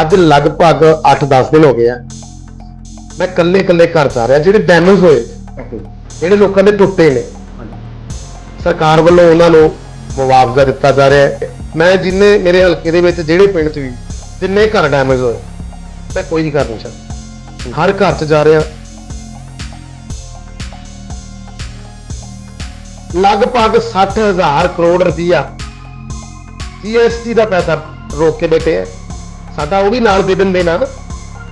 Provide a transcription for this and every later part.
ਅੱਜ ਲਗਭਗ 8-10 ਦਿਨ ਹੋ ਗਏ ਆ। ਮੈਂ ਕੱਲੇ ਕੱਲੇ ਘਰ ਜਾ ਰਿਹਾ ਜਿਹੜੇ ਡੈਮੇਜ ਹੋਏ ਜਿਹੜੇ ਲੋਕਾਂ ਦੇ ਟੁੱਟੇ ਨੇ। ਸਰਕਾਰ ਵੱਲੋਂ ਉਹਨਾਂ ਨੂੰ ਮੁਆਵਜ਼ਾ ਦਿੱਤਾ ਜਾ ਰਿਹਾ ਹੈ। ਮੈਂ ਜਿੰਨੇ ਮੇਰੇ ਹਲਕੇ ਦੇ ਵਿੱਚ ਜਿਹੜੇ ਪਿੰਡ 'ਚ ਵੀ ਜਿੰਨੇ ਘਰ ਡੈਮੇਜ ਹੋਏ ਮੈਂ ਕੋਈ ਨਹੀਂ ਕਰ ਨਹੀਂ ਸਕਦਾ। ਹਰ ਘਰ 'ਚ ਜਾ ਰਿਹਾ। ਲਗਭਗ 60000 ਕਰੋੜ ਰੁਪਈਆ ਜੀਐਸਟੀ ਦਾ ਪੈਸਾ ਰੋਕ ਕੇ ਬੈਠੇ ਆ। ਸਾਡਾ ਉਹ ਵੀ ਨਾਲ ਦੇ ਦਿੰਦੇ ਨਾ,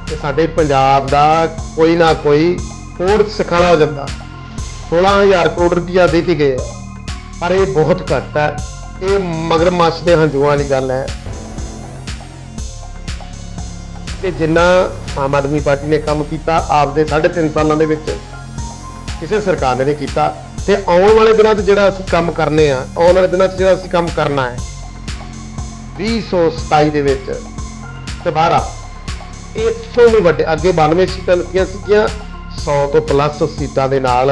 ਤੇ ਸਾਡੇ ਪੰਜਾਬ ਦਾ ਕੋਈ ਨਾ ਕੋਈ ਹੋਰ ਸਿਖਾਲਾ ਹੋ ਜਾਂਦਾ। 16000 ਕਰੋੜ ਰੁਪਈਆ ਦੇ ਕੇ ਗਏ ਆ। ਪਰ ਇਹ ਬਹੁਤ ਘੱਟ ਹੈ। ਇਹ ਮਗਰਮੱਛ ਦੇ ਹੰਝੂਆਂ ਵਾਲੀ ਗੱਲ ਹੈ। ਤੇ ਜਿੰਨਾ ਆਮ ਆਦਮੀ ਪਾਰਟੀ ਨੇ ਕੰਮ ਕੀਤਾ ਆਪਦੇ 3.5 ਸਾਲਾਂ ਦੇ ਵਿੱਚ, ਕਿਸੇ ਸਰਕਾਰ ਨੇ ਨਹੀਂ ਕੀਤਾ। ਤੇ ਆਉਣ ਵਾਲੇ ਦਿਨਾਂ 'ਚ ਜਿਹੜਾ ਅਸੀਂ ਕੰਮ ਕਰਨੇ ਆ, ਆਉਣ ਵਾਲੇ ਦਿਨਾਂ 'ਚ ਜਿਹੜਾ ਅਸੀਂ ਕੰਮ ਕਰਨਾ ਹੈ 2027 ਦੇ ਵਿੱਚ ਦੁਬਾਰਾ। ਇਹ ਤੋਂ ਵੀ ਵੱਡੇ, ਅੱਗੇ 92 ਸੀਟਾਂ ਲੱਗੀਆਂ ਸੀਗੀਆਂ। 100 ਤੋਂ ਪਲੱਸ ਸੀਟਾਂ ਦੇ ਨਾਲ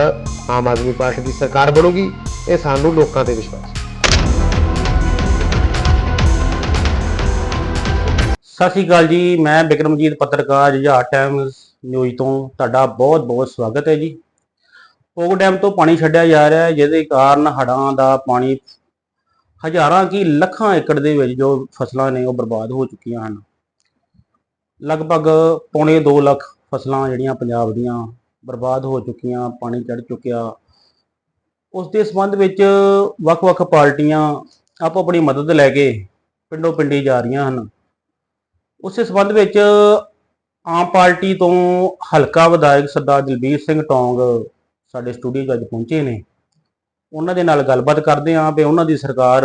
ਆਮ ਆਦਮੀ ਪਾਰਟੀ ਦੀ ਸਰਕਾਰ ਬਣੂਗੀ, ਇਹ ਸਾਨੂੰ ਲੋਕਾਂ ਤੇ ਵਿਸ਼ਵਾਸ ਸਤਿ ਸ਼੍ਰੀ ਅਕਾਲ ਜੀ, ਮੈਂ ਬਿਕਰਮਜੀਤ ਪੱਤਰਕਾਰ, ਜੁਝਾਰ ਟਾਈਮਸ ਨਿਊਜ਼ ਤੋਂ। ਤੁਹਾਡਾ ਬਹੁਤ ਬਹੁਤ ਸਵਾਗਤ ਹੈ ਜੀ। ਪੋਗ ਡੈਮ ਤੋਂ ਪਾਣੀ ਛੱਡਿਆ ਜਾ ਰਿਹਾ ਹੈ, ਜਿਹਦੇ ਕਾਰਨ ਹੜ੍ਹਾਂ ਦਾ ਪਾਣੀ ਹਜ਼ਾਰਾਂ ਕੀ ਲੱਖਾਂ ਏਕੜ ਦੇ ਵਿੱਚ ਜੋ ਫਸਲਾਂ ਨੇ ਉਹ ਬਰਬਾਦ ਹੋ ਚੁੱਕੀਆਂ ਹਨ। ਲਗਭਗ ਪੌਣੇ 2 ਲੱਖ ਫਸਲਾਂ ਜਿਹੜੀਆਂ ਪੰਜਾਬ ਦੀਆਂ ਬਰਬਾਦ ਹੋ ਚੁੱਕੀਆਂ, ਪਾਣੀ ਚੜ ਚੁੱਕਿਆ। ਉਸ ਦੇ ਸੰਬੰਧ ਵਿੱਚ ਵੱਖ-ਵੱਖ ਪਾਰਟੀਆਂ ਆਪੋ ਆਪਣੀ ਮਦਦ ਲੈ ਕੇ ਪਿੰਡੋਂ ਪਿੰਡੀ ਜਾ ਰਹੀਆਂ ਹਨ। ਉਸੇ ਸੰਬੰਧ ਵਿੱਚ ਆਮ ਪਾਰਟੀ ਤੋਂ ਹਲਕਾ ਵਿਧਾਇਕ ਸਰਦਾਰ ਦਲਬੀਰ ਸਿੰਘ ਟੌਂਗ ਸਾਡੇ ਸਟੂਡੀਓ 'ਚ ਅੱਜ ਪਹੁੰਚੇ ਨੇ। ਉਹਨਾਂ ਦੇ ਨਾਲ ਗੱਲਬਾਤ ਕਰਦੇ ਆਂ ਵੀ ਉਹਨਾਂ ਦੀ ਸਰਕਾਰ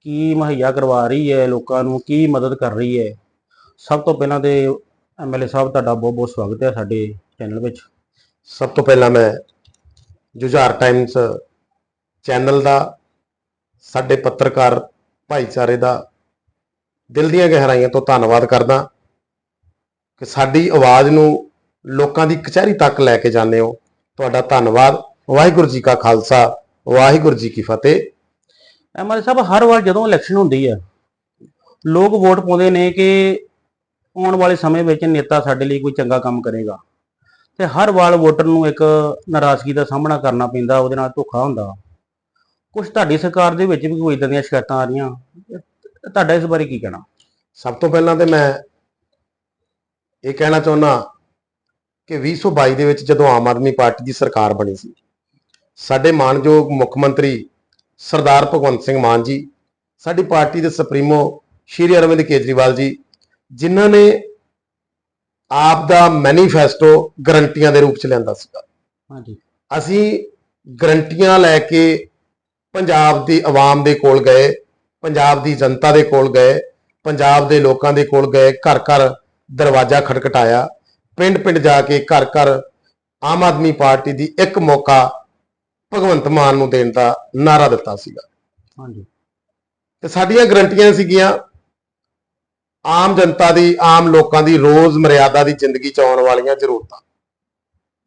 ਕੀ ਮੁਹੱਈਆ ਕਰਵਾ ਰਹੀ ਹੈ, ਲੋਕਾਂ ਨੂੰ ਕੀ ਮਦਦ ਕਰ ਰਹੀ ਹੈ। ਸਭ ਤੋਂ ਪਹਿਲਾਂ ਤੇ ਐਮਐਲਏ ਸਾਹਿਬ ਤੁਹਾਡਾ ਬਹੁਤ ਬਹੁਤ ਸਵਾਗਤ ਹੈ ਸਾਡੇ ਚੈਨਲ ਵਿੱਚ। ਸਭ ਤੋਂ ਪਹਿਲਾਂ ਮੈਂ ਜੁਝਾਰ ਟਾਈਮਸ ਚੈਨਲ ਦਾ ਸਾਡੇ ਪੱਤਰਕਾਰ ਭਾਈਚਾਰੇ ਦਾ ਦਿਲ ਦੀਆਂ ਗਹਿਰਾਈਆਂ ਤੋਂ ਧੰਨਵਾਦ ਕਰਦਾ ਕਿ ਸਾਡੀ ਆਵਾਜ਼ ਨੂੰ ਲੋਕਾਂ ਦੀ ਕਚਹਿਰੀ ਤੱਕ ਲੈ ਕੇ ਜਾਂਦੇ ਹੋ। ਤੁਹਾਡਾ ਧੰਨਵਾਦ। ਵਾਹਿਗੁਰੂ ਜੀ ਕਾ ਖਾਲਸਾ ਵਾਹਿਗੁਰੂ ਜੀ ਕੀ ਫਤਿਹ। ਐਮਐਲਏ ਸਾਹਿਬ ਹਰ ਵਾਰ ਜਦੋਂ ਇਲੈਕਸ਼ਨ ਹੁੰਦੀ ਹੈ ਲੋਕ ਵੋਟ ਪਾਉਂਦੇ ਨੇ ਕਿ ਆਉਣ ਵਾਲੇ ਸਮੇਂ ਵਿੱਚ ਨੇਤਾ ਸਾਡੇ ਲਈ ਕੋਈ ਚੰਗਾ ਕੰਮ ਕਰੇਗਾ। ਤੇ ਹਰ ਵਾਰ ਵੋਟਰ ਨੂੰ ਇੱਕ ਨਾਰਾਜ਼ਗੀ ਦਾ ਸਾਹਮਣਾ ਕਰਨਾ ਪੈਂਦਾ, ਉਹਦੇ ਨਾਲ ਧੋਖਾ ਹੁੰਦਾ। ਕੁਝ ਤੁਹਾਡੀ ਸਰਕਾਰ ਦੇ ਵਿੱਚ ਵੀ ਕੋਈ ਇਦਾਂ ਦੀਆਂ ਸ਼ਿਕਾਇਤਾਂ ਆ ਰਹੀਆਂ? ਤੁਹਾਡਾ ਇਸ ਬਾਰੇ ਕੀ ਕਹਿਣਾ? ਸਭ ਤੋਂ ਪਹਿਲਾਂ ਤੇ ਮੈਂ ਇਹ ਕਹਿਣਾ ਚਾਹੁੰਦਾ ਕਿ 2022 ਦੇ ਵਿੱਚ ਜਦੋਂ ਆਮ ਆਦਮੀ ਪਾਰਟੀ ਦੀ ਸਰਕਾਰ ਬਣੀ ਸੀ, ਸਾਡੇ ਮਾਨਯੋਗ ਮੁੱਖ ਮੰਤਰੀ ਸਰਦਾਰ ਭਗਵੰਤ ਸਿੰਘ ਮਾਨ ਜੀ, ਸਾਡੀ ਪਾਰਟੀ ਦੇ ਸੁਪਰੀਮੋ ਸ਼੍ਰੀ ਅਰਵਿੰਦ ਕੇਜਰੀਵਾਲ ਜੀ ਜਿਨ੍ਹਾਂ ਨੇ ਆਪ ਦਾ ਮੈਨੀਫੈਸਟੋ ਗਰੰਟੀਆਂ ਦੇ ਰੂਪ ਚ ਲਿਆਂਦਾ ਸੀਗਾ। ਹਾਂਜੀ। ਅਸੀਂ ਗਰੰਟੀਆਂ ਲੈ ਕੇ ਪੰਜਾਬ ਦੀ ਆਵਾਮ ਦੇ ਕੋਲ ਗਏ ਪੰਜਾਬ ਦੀ ਜਨਤਾ ਦੇ ਕੋਲ ਗਏ ਪੰਜਾਬ ਦੇ ਲੋਕਾਂ ਦੇ ਕੋਲ ਗਏ ਘਰ ਘਰ ਦਰਵਾਜ਼ਾ ਖਟਖਟਾਇਆ ਪਿੰਡ ਪਿੰਡ ਜਾ ਕੇ ਘਰ ਘਰ ਆਮ ਆਦਮੀ ਪਾਰਟੀ ਦੀ ਇੱਕ ਮੌਕਾ ਭਗਵੰਤ ਮਾਨ ਨੂੰ ਦੇਣ ਦਾ ਨਾਰਾ ਦਿੱਤਾ ਸੀਗਾ। ਹਾਂਜੀ। ਤੇ ਸਾਡੀਆਂ ਗਰੰਟੀਆਂ ਸੀਗੀਆਂ ਆਮ ਜਨਤਾ ਦੀ, ਆਮ ਲੋਕਾਂ ਦੀ ਰੋਜ਼ ਮਰਿਆਦਾ ਦੀ ਜ਼ਿੰਦਗੀ ਚ ਆਉਣ ਵਾਲੀਆਂ ਜ਼ਰੂਰਤਾਂ।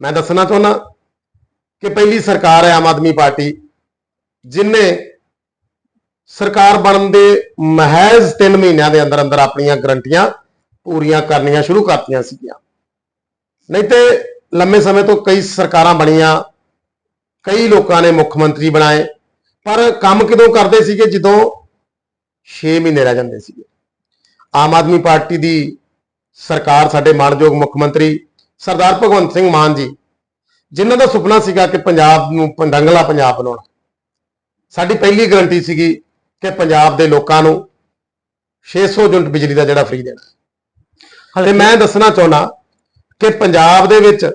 ਮੈਂ ਦੱਸਣਾ ਚਾਹੁੰਦਾ ਕਿ ਪਹਿਲੀ ਸਰਕਾਰ ਹੈ ਆਮ ਆਦਮੀ ਪਾਰਟੀ, ਜਿਨੇ ਸਰਕਾਰ ਬਣਨ ਦੇ ਮਹਿਜ਼ 3 ਮਹੀਨਿਆਂ ਦੇ ਅੰਦਰ ਅੰਦਰ ਆਪਣੀਆਂ ਗਰੰਟੀਆਂ ਪੂਰੀਆਂ ਕਰਨੀਆਂ ਸ਼ੁਰੂ ਕਰਤੀਆਂ ਸੀਗੀਆਂ। ਨਹੀਂ ਤੇ ਲੰਮੇ ਸਮੇਂ ਤੋਂ ਕਈ ਸਰਕਾਰਾਂ ਬਣੀਆਂ, ਕਈ ਲੋਕਾਂ ਨੇ ਮੁੱਖ ਮੰਤਰੀ ਬਣਾਏ, ਪਰ ਕੰਮ ਕਿਦੋਂ ਕਰਦੇ ਸੀਗੇ? ਜਦੋਂ 6 ਮਹੀਨੇ ਰਹਿ ਜਾਂਦੇ ਸੀਗੇ। ਆਮ ਆਦਮੀ ਪਾਰਟੀ ਦੀ ਸਰਕਾਰ ਸਾਡੇ ਮਾਣਯੋਗ ਮੁੱਖ ਮੰਤਰੀ ਸਰਦਾਰ ਭਗਵੰਤ ਸਿੰਘ ਮਾਨ ਜੀ ਜਿਨ੍ਹਾਂ ਦਾ ਸੁਪਨਾ ਸੀਗਾ ਕਿ ਪੰਜਾਬ ਨੂੰ ਪੰਡੰਗਲਾ ਪੰਜਾਬ ਬਣਾਉਣਾ। ਸਾਡੀ ਪਹਿਲੀ ਗਰੰਟੀ ਸੀਗੀ ਕਿ ਪੰਜਾਬ ਦੇ ਲੋਕਾਂ ਨੂੰ 600 ਯੂਨਿਟ ਬਿਜਲੀ ਦਾ ਜਿਹੜਾ ਫ੍ਰੀ ਦੇਣਾ। ਤੇ ਮੈਂ ਦੱਸਣਾ ਚਾਹੁੰਦਾ ਕਿ ਪੰਜਾਬ ਦੇ ਵਿੱਚ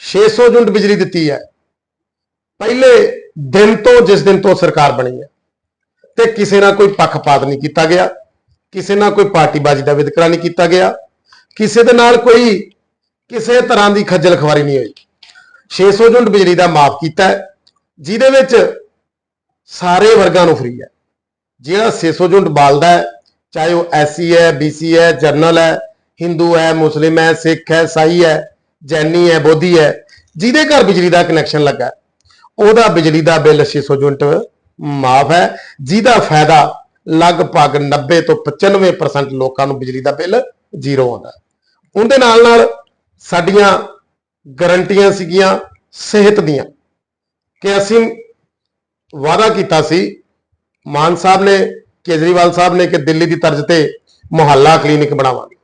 600 ਯੂਨਿਟ ਬਿਜਲੀ ਦਿੱਤੀ ਹੈ। ਪਹਿਲੇ ਦਿਨ ਤੋਂ ਜਿਸ ਦਿਨ ਤੋਂ ਸਰਕਾਰ ਬਣੀ ਹੈ ਤੇ ਕਿਸੇ ਨਾਲ ਕੋਈ ਪੱਖਪਾਤ ਨਹੀਂ ਕੀਤਾ ਗਿਆ। ਕਿਸੇ ਨਾਲ ਕੋਈ ਪਾਰਟੀਬਾਜ਼ੀ ਦਾ ਵਿਤਕਰਾ ਨਹੀਂ ਕੀਤਾ ਗਿਆ। ਕਿਸੇ ਦੇ ਨਾਲ ਕੋਈ ਕਿਸੇ ਤਰ੍ਹਾਂ ਦੀ ਖੱਜਲ ਖਵਾਰੀ ਨਹੀਂ ਹੋਈ। 600 ਯੂਨਿਟ ਬਿਜਲੀ ਦਾ ਮਾਫ ਕੀਤਾ ਹੈ, ਜਿਹਦੇ ਵਿੱਚ ਸਾਰੇ ਵਰਗਾਂ ਨੂੰ ਫ੍ਰੀ ਹੈ। ਜਿਹੜਾ 600 ਯੂਨਿਟ ਬਾਲਦਾ ਹੈ, ਚਾਹੇ ਉਹ ਐਸਸੀ ਹੈ, ਬੀਸੀ ਹੈ ਜਰਨਲ ਹੈ, ਹਿੰਦੂ ਹੈ, ਮੁਸਲਿਮ ਹੈ, ਸਿੱਖ ਹੈ, ਸਾਈ ਹੈ, ਜੈਨੀ ਹੈ, ਬੋਧੀ ਹੈ, ਜਿਹਦੇ ਘਰ ਬਿਜਲੀ ਦਾ ਕਨੈਕਸ਼ਨ ਲੱਗਾ ਉਹਦਾ ਬਿਜਲੀ ਦਾ ਬਿੱਲ 600 ਯੂਨਿਟ ਮਾਫ ਹੈ, ਜਿਹਦਾ ਫਾਇਦਾ ਲਗਭਗ 90 ਤੋਂ 95% ਲੋਕਾਂ ਨੂੰ ਬਿਜਲੀ ਦਾ ਬਿੱਲ ਜ਼ੀਰੋ ਆਉਂਦਾ ਹੈ। ਉਹਦੇ ਨਾਲ ਨਾਲ ਸਾਡੀਆਂ ਗਰੰਟੀਆਂ ਸੀਗੀਆਂ ਸਿਹਤ ਦੀਆਂ। ਕਿ ਅਸੀਂ ਵਾਅਦਾ ਕੀਤਾ ਸੀ, ਮਾਨ ਸਾਹਿਬ ਨੇ, ਕੇਜਰੀਵਾਲ ਸਾਹਿਬ ਨੇ ਕਿ ਦਿੱਲੀ ਦੀ ਤਰਜ਼ ਤੇ ਮੁਹੱਲਾ ਕਲੀਨਿਕ ਬਣਾਵਾਂਗੇ।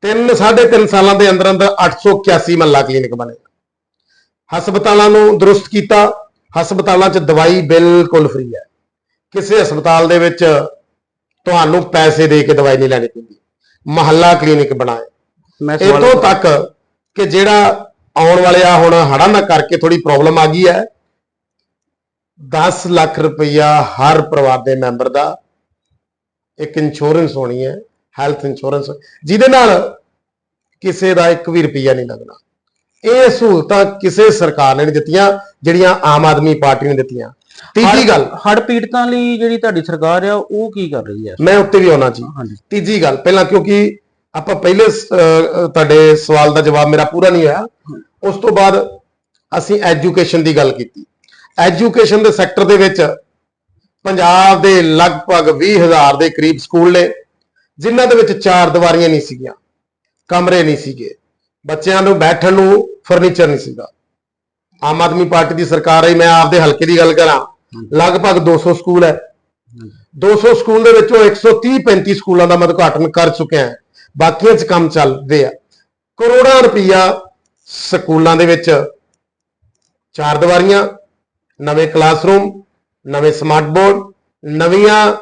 ਤਿੰਨ, ਸਾਢੇ ਤਿੰਨ ਸਾਲਾਂ ਦੇ ਅੰਦਰ ਅੰਦਰ 881 ਮਹੱਲਾ ਕਲੀਨਿਕ ਬਣੇ ਹਸਪਤਾਲਾਂ ਨੂੰ ਦਰੁਸਤ ਕੀਤਾ, ਹਸਪਤਾਲਾਂ 'ਚ ਦਵਾਈ ਬਿਲਕੁਲ ਫ੍ਰੀ ਹੈ। ਕਿਸੇ ਹਸਪਤਾਲ ਦੇ ਵਿੱਚ ਤੁਹਾਨੂੰ ਪੈਸੇ ਦੇ ਕੇ ਦਵਾਈ ਨਹੀਂ ਲੈਣੀ ਪੈਂਦੀ। ਮੁਹੱਲਾ ਕਲੀਨਿਕ ਬਣਾਏ ਇਤੋਂ ਤੱਕ ਕਿ ਜਿਹੜਾ ਆਉਣ ਵਾਲੇ ਆ ਹੁਣ ਹੜ੍ਹਾਂ ਦਾ ਕਰਕੇ ਥੋੜੀ ਪ੍ਰੋਬਲਮ ਆ ਗਈ ਹੈ। 10 ਲੱਖ ਰੁਪਈਆ ਹਰ ਪਰਿਵਾਰ ਦੇ ਮੈਂਬਰ ਦਾ ਇੱਕ ਇੰਸ਼ੋਰੈਂਸ ਹੋਣੀ ਹੈ ਹੈਲਥ ਇੰਸ਼ੋਰੈਂਸ ਜਿਹਦੇ ਨਾਲ ਕਿਸੇ ਦਾ ਇੱਕ ਵੀ ਰੁਪਈਆ ਨਹੀਂ ਲੱਗਣਾ। ਇਹ ਸਹੂਲਤਾਂ ਕਿਸੇ ਸਰਕਾਰ ਨੇ ਨਹੀਂ ਦਿੱਤੀਆਂ ਜਿਹੜੀਆਂ ਆਮ ਆਦਮੀ ਪਾਰਟੀ ਨੇ ਦਿੱਤੀਆਂ। ਤੀਜੀ ਗੱਲ। ਹੜ ਪੀੜਤਾਂ ਲਈ ਜਿਹੜੀ ਤੁਹਾਡੀ ਸਰਕਾਰ ਆ ਉਹ ਕੀ ਕਰ ਰਹੀ ਹੈ? ਮੈਂ ਉੱਤੇ ਵੀ ਆਉਣਾ ਜੀ। ਤੀਜੀ ਗੱਲ ਪਹਿਲਾਂ ਕਿਉਂਕਿ ਆਪਾਂ ਪਹਿਲੇ ਤੁਹਾਡੇ ਸਵਾਲ ਦਾ ਜਵਾਬ ਮੇਰਾ ਪੂਰਾ ਨਹੀਂ ਹੋਇਆ। ਉਸ ਤੋਂ ਬਾਅਦ ਅਸੀਂ ਐਜੂਕੇਸ਼ਨ ਦੀ ਗੱਲ ਕੀਤੀ। ਐਜੂਕੇਸ਼ਨ ਦੇ ਸੈਕਟਰ ਦੇ ਵਿੱਚ ਪੰਜਾਬ ਦੇ ਲਗਭਗ 20000 ਦੇ ਕਰੀਬ ਸਕੂਲ ਨੇ ਜਿਨ੍ਹਾਂ ਦੇ ਵਿੱਚ ਚਾਰ ਦੀਵਾਰੀਆਂ ਨਹੀਂ ਸੀਗੀਆਂ। ਕਮਰੇ ਨਹੀਂ ਸੀਗੇ। ਬੱਚਿਆਂ ਨੂੰ ਬੈਠਣ ਨੂੰ ਫਰਨੀਚਰ ਨਹੀਂ ਸੀਗਾ। ਆਮ ਆਦਮੀ ਪਾਰਟੀ ਦੀ ਸਰਕਾਰ ਆਈ, ਮੈਂ ਆਪਦੇ ਹਲਕੇ ਦੀ ਗੱਲ ਕਰਾਂ। ਲਗਭਗ 200 ਸਕੂਲ ਹੈ। 200 ਸਕੂਲ ਦੇ ਵਿੱਚੋਂ 130 35 ਸਕੂਲਾਂ ਦਾ ਮੈਂ ਉਦਘਾਟਨ ਕਰ ਚੁੱਕਿਆ ਹਾਂ। ਬਾਕੀਆਂ 'ਚ ਕੰਮ ਚੱਲਦੇ ਆ। ਕਰੋੜਾਂ ਰੁਪਈਆ ਸਕੂਲਾਂ ਦੇ ਵਿੱਚ ਚਾਰ ਦੀਵਾਰੀਆਂ, ਨਵੇਂ ਕਲਾਸਰੂਮ, ਨਵੇਂ ਸਮਾਰਟ ਬੋਰਡ, ਨਵੀਆਂ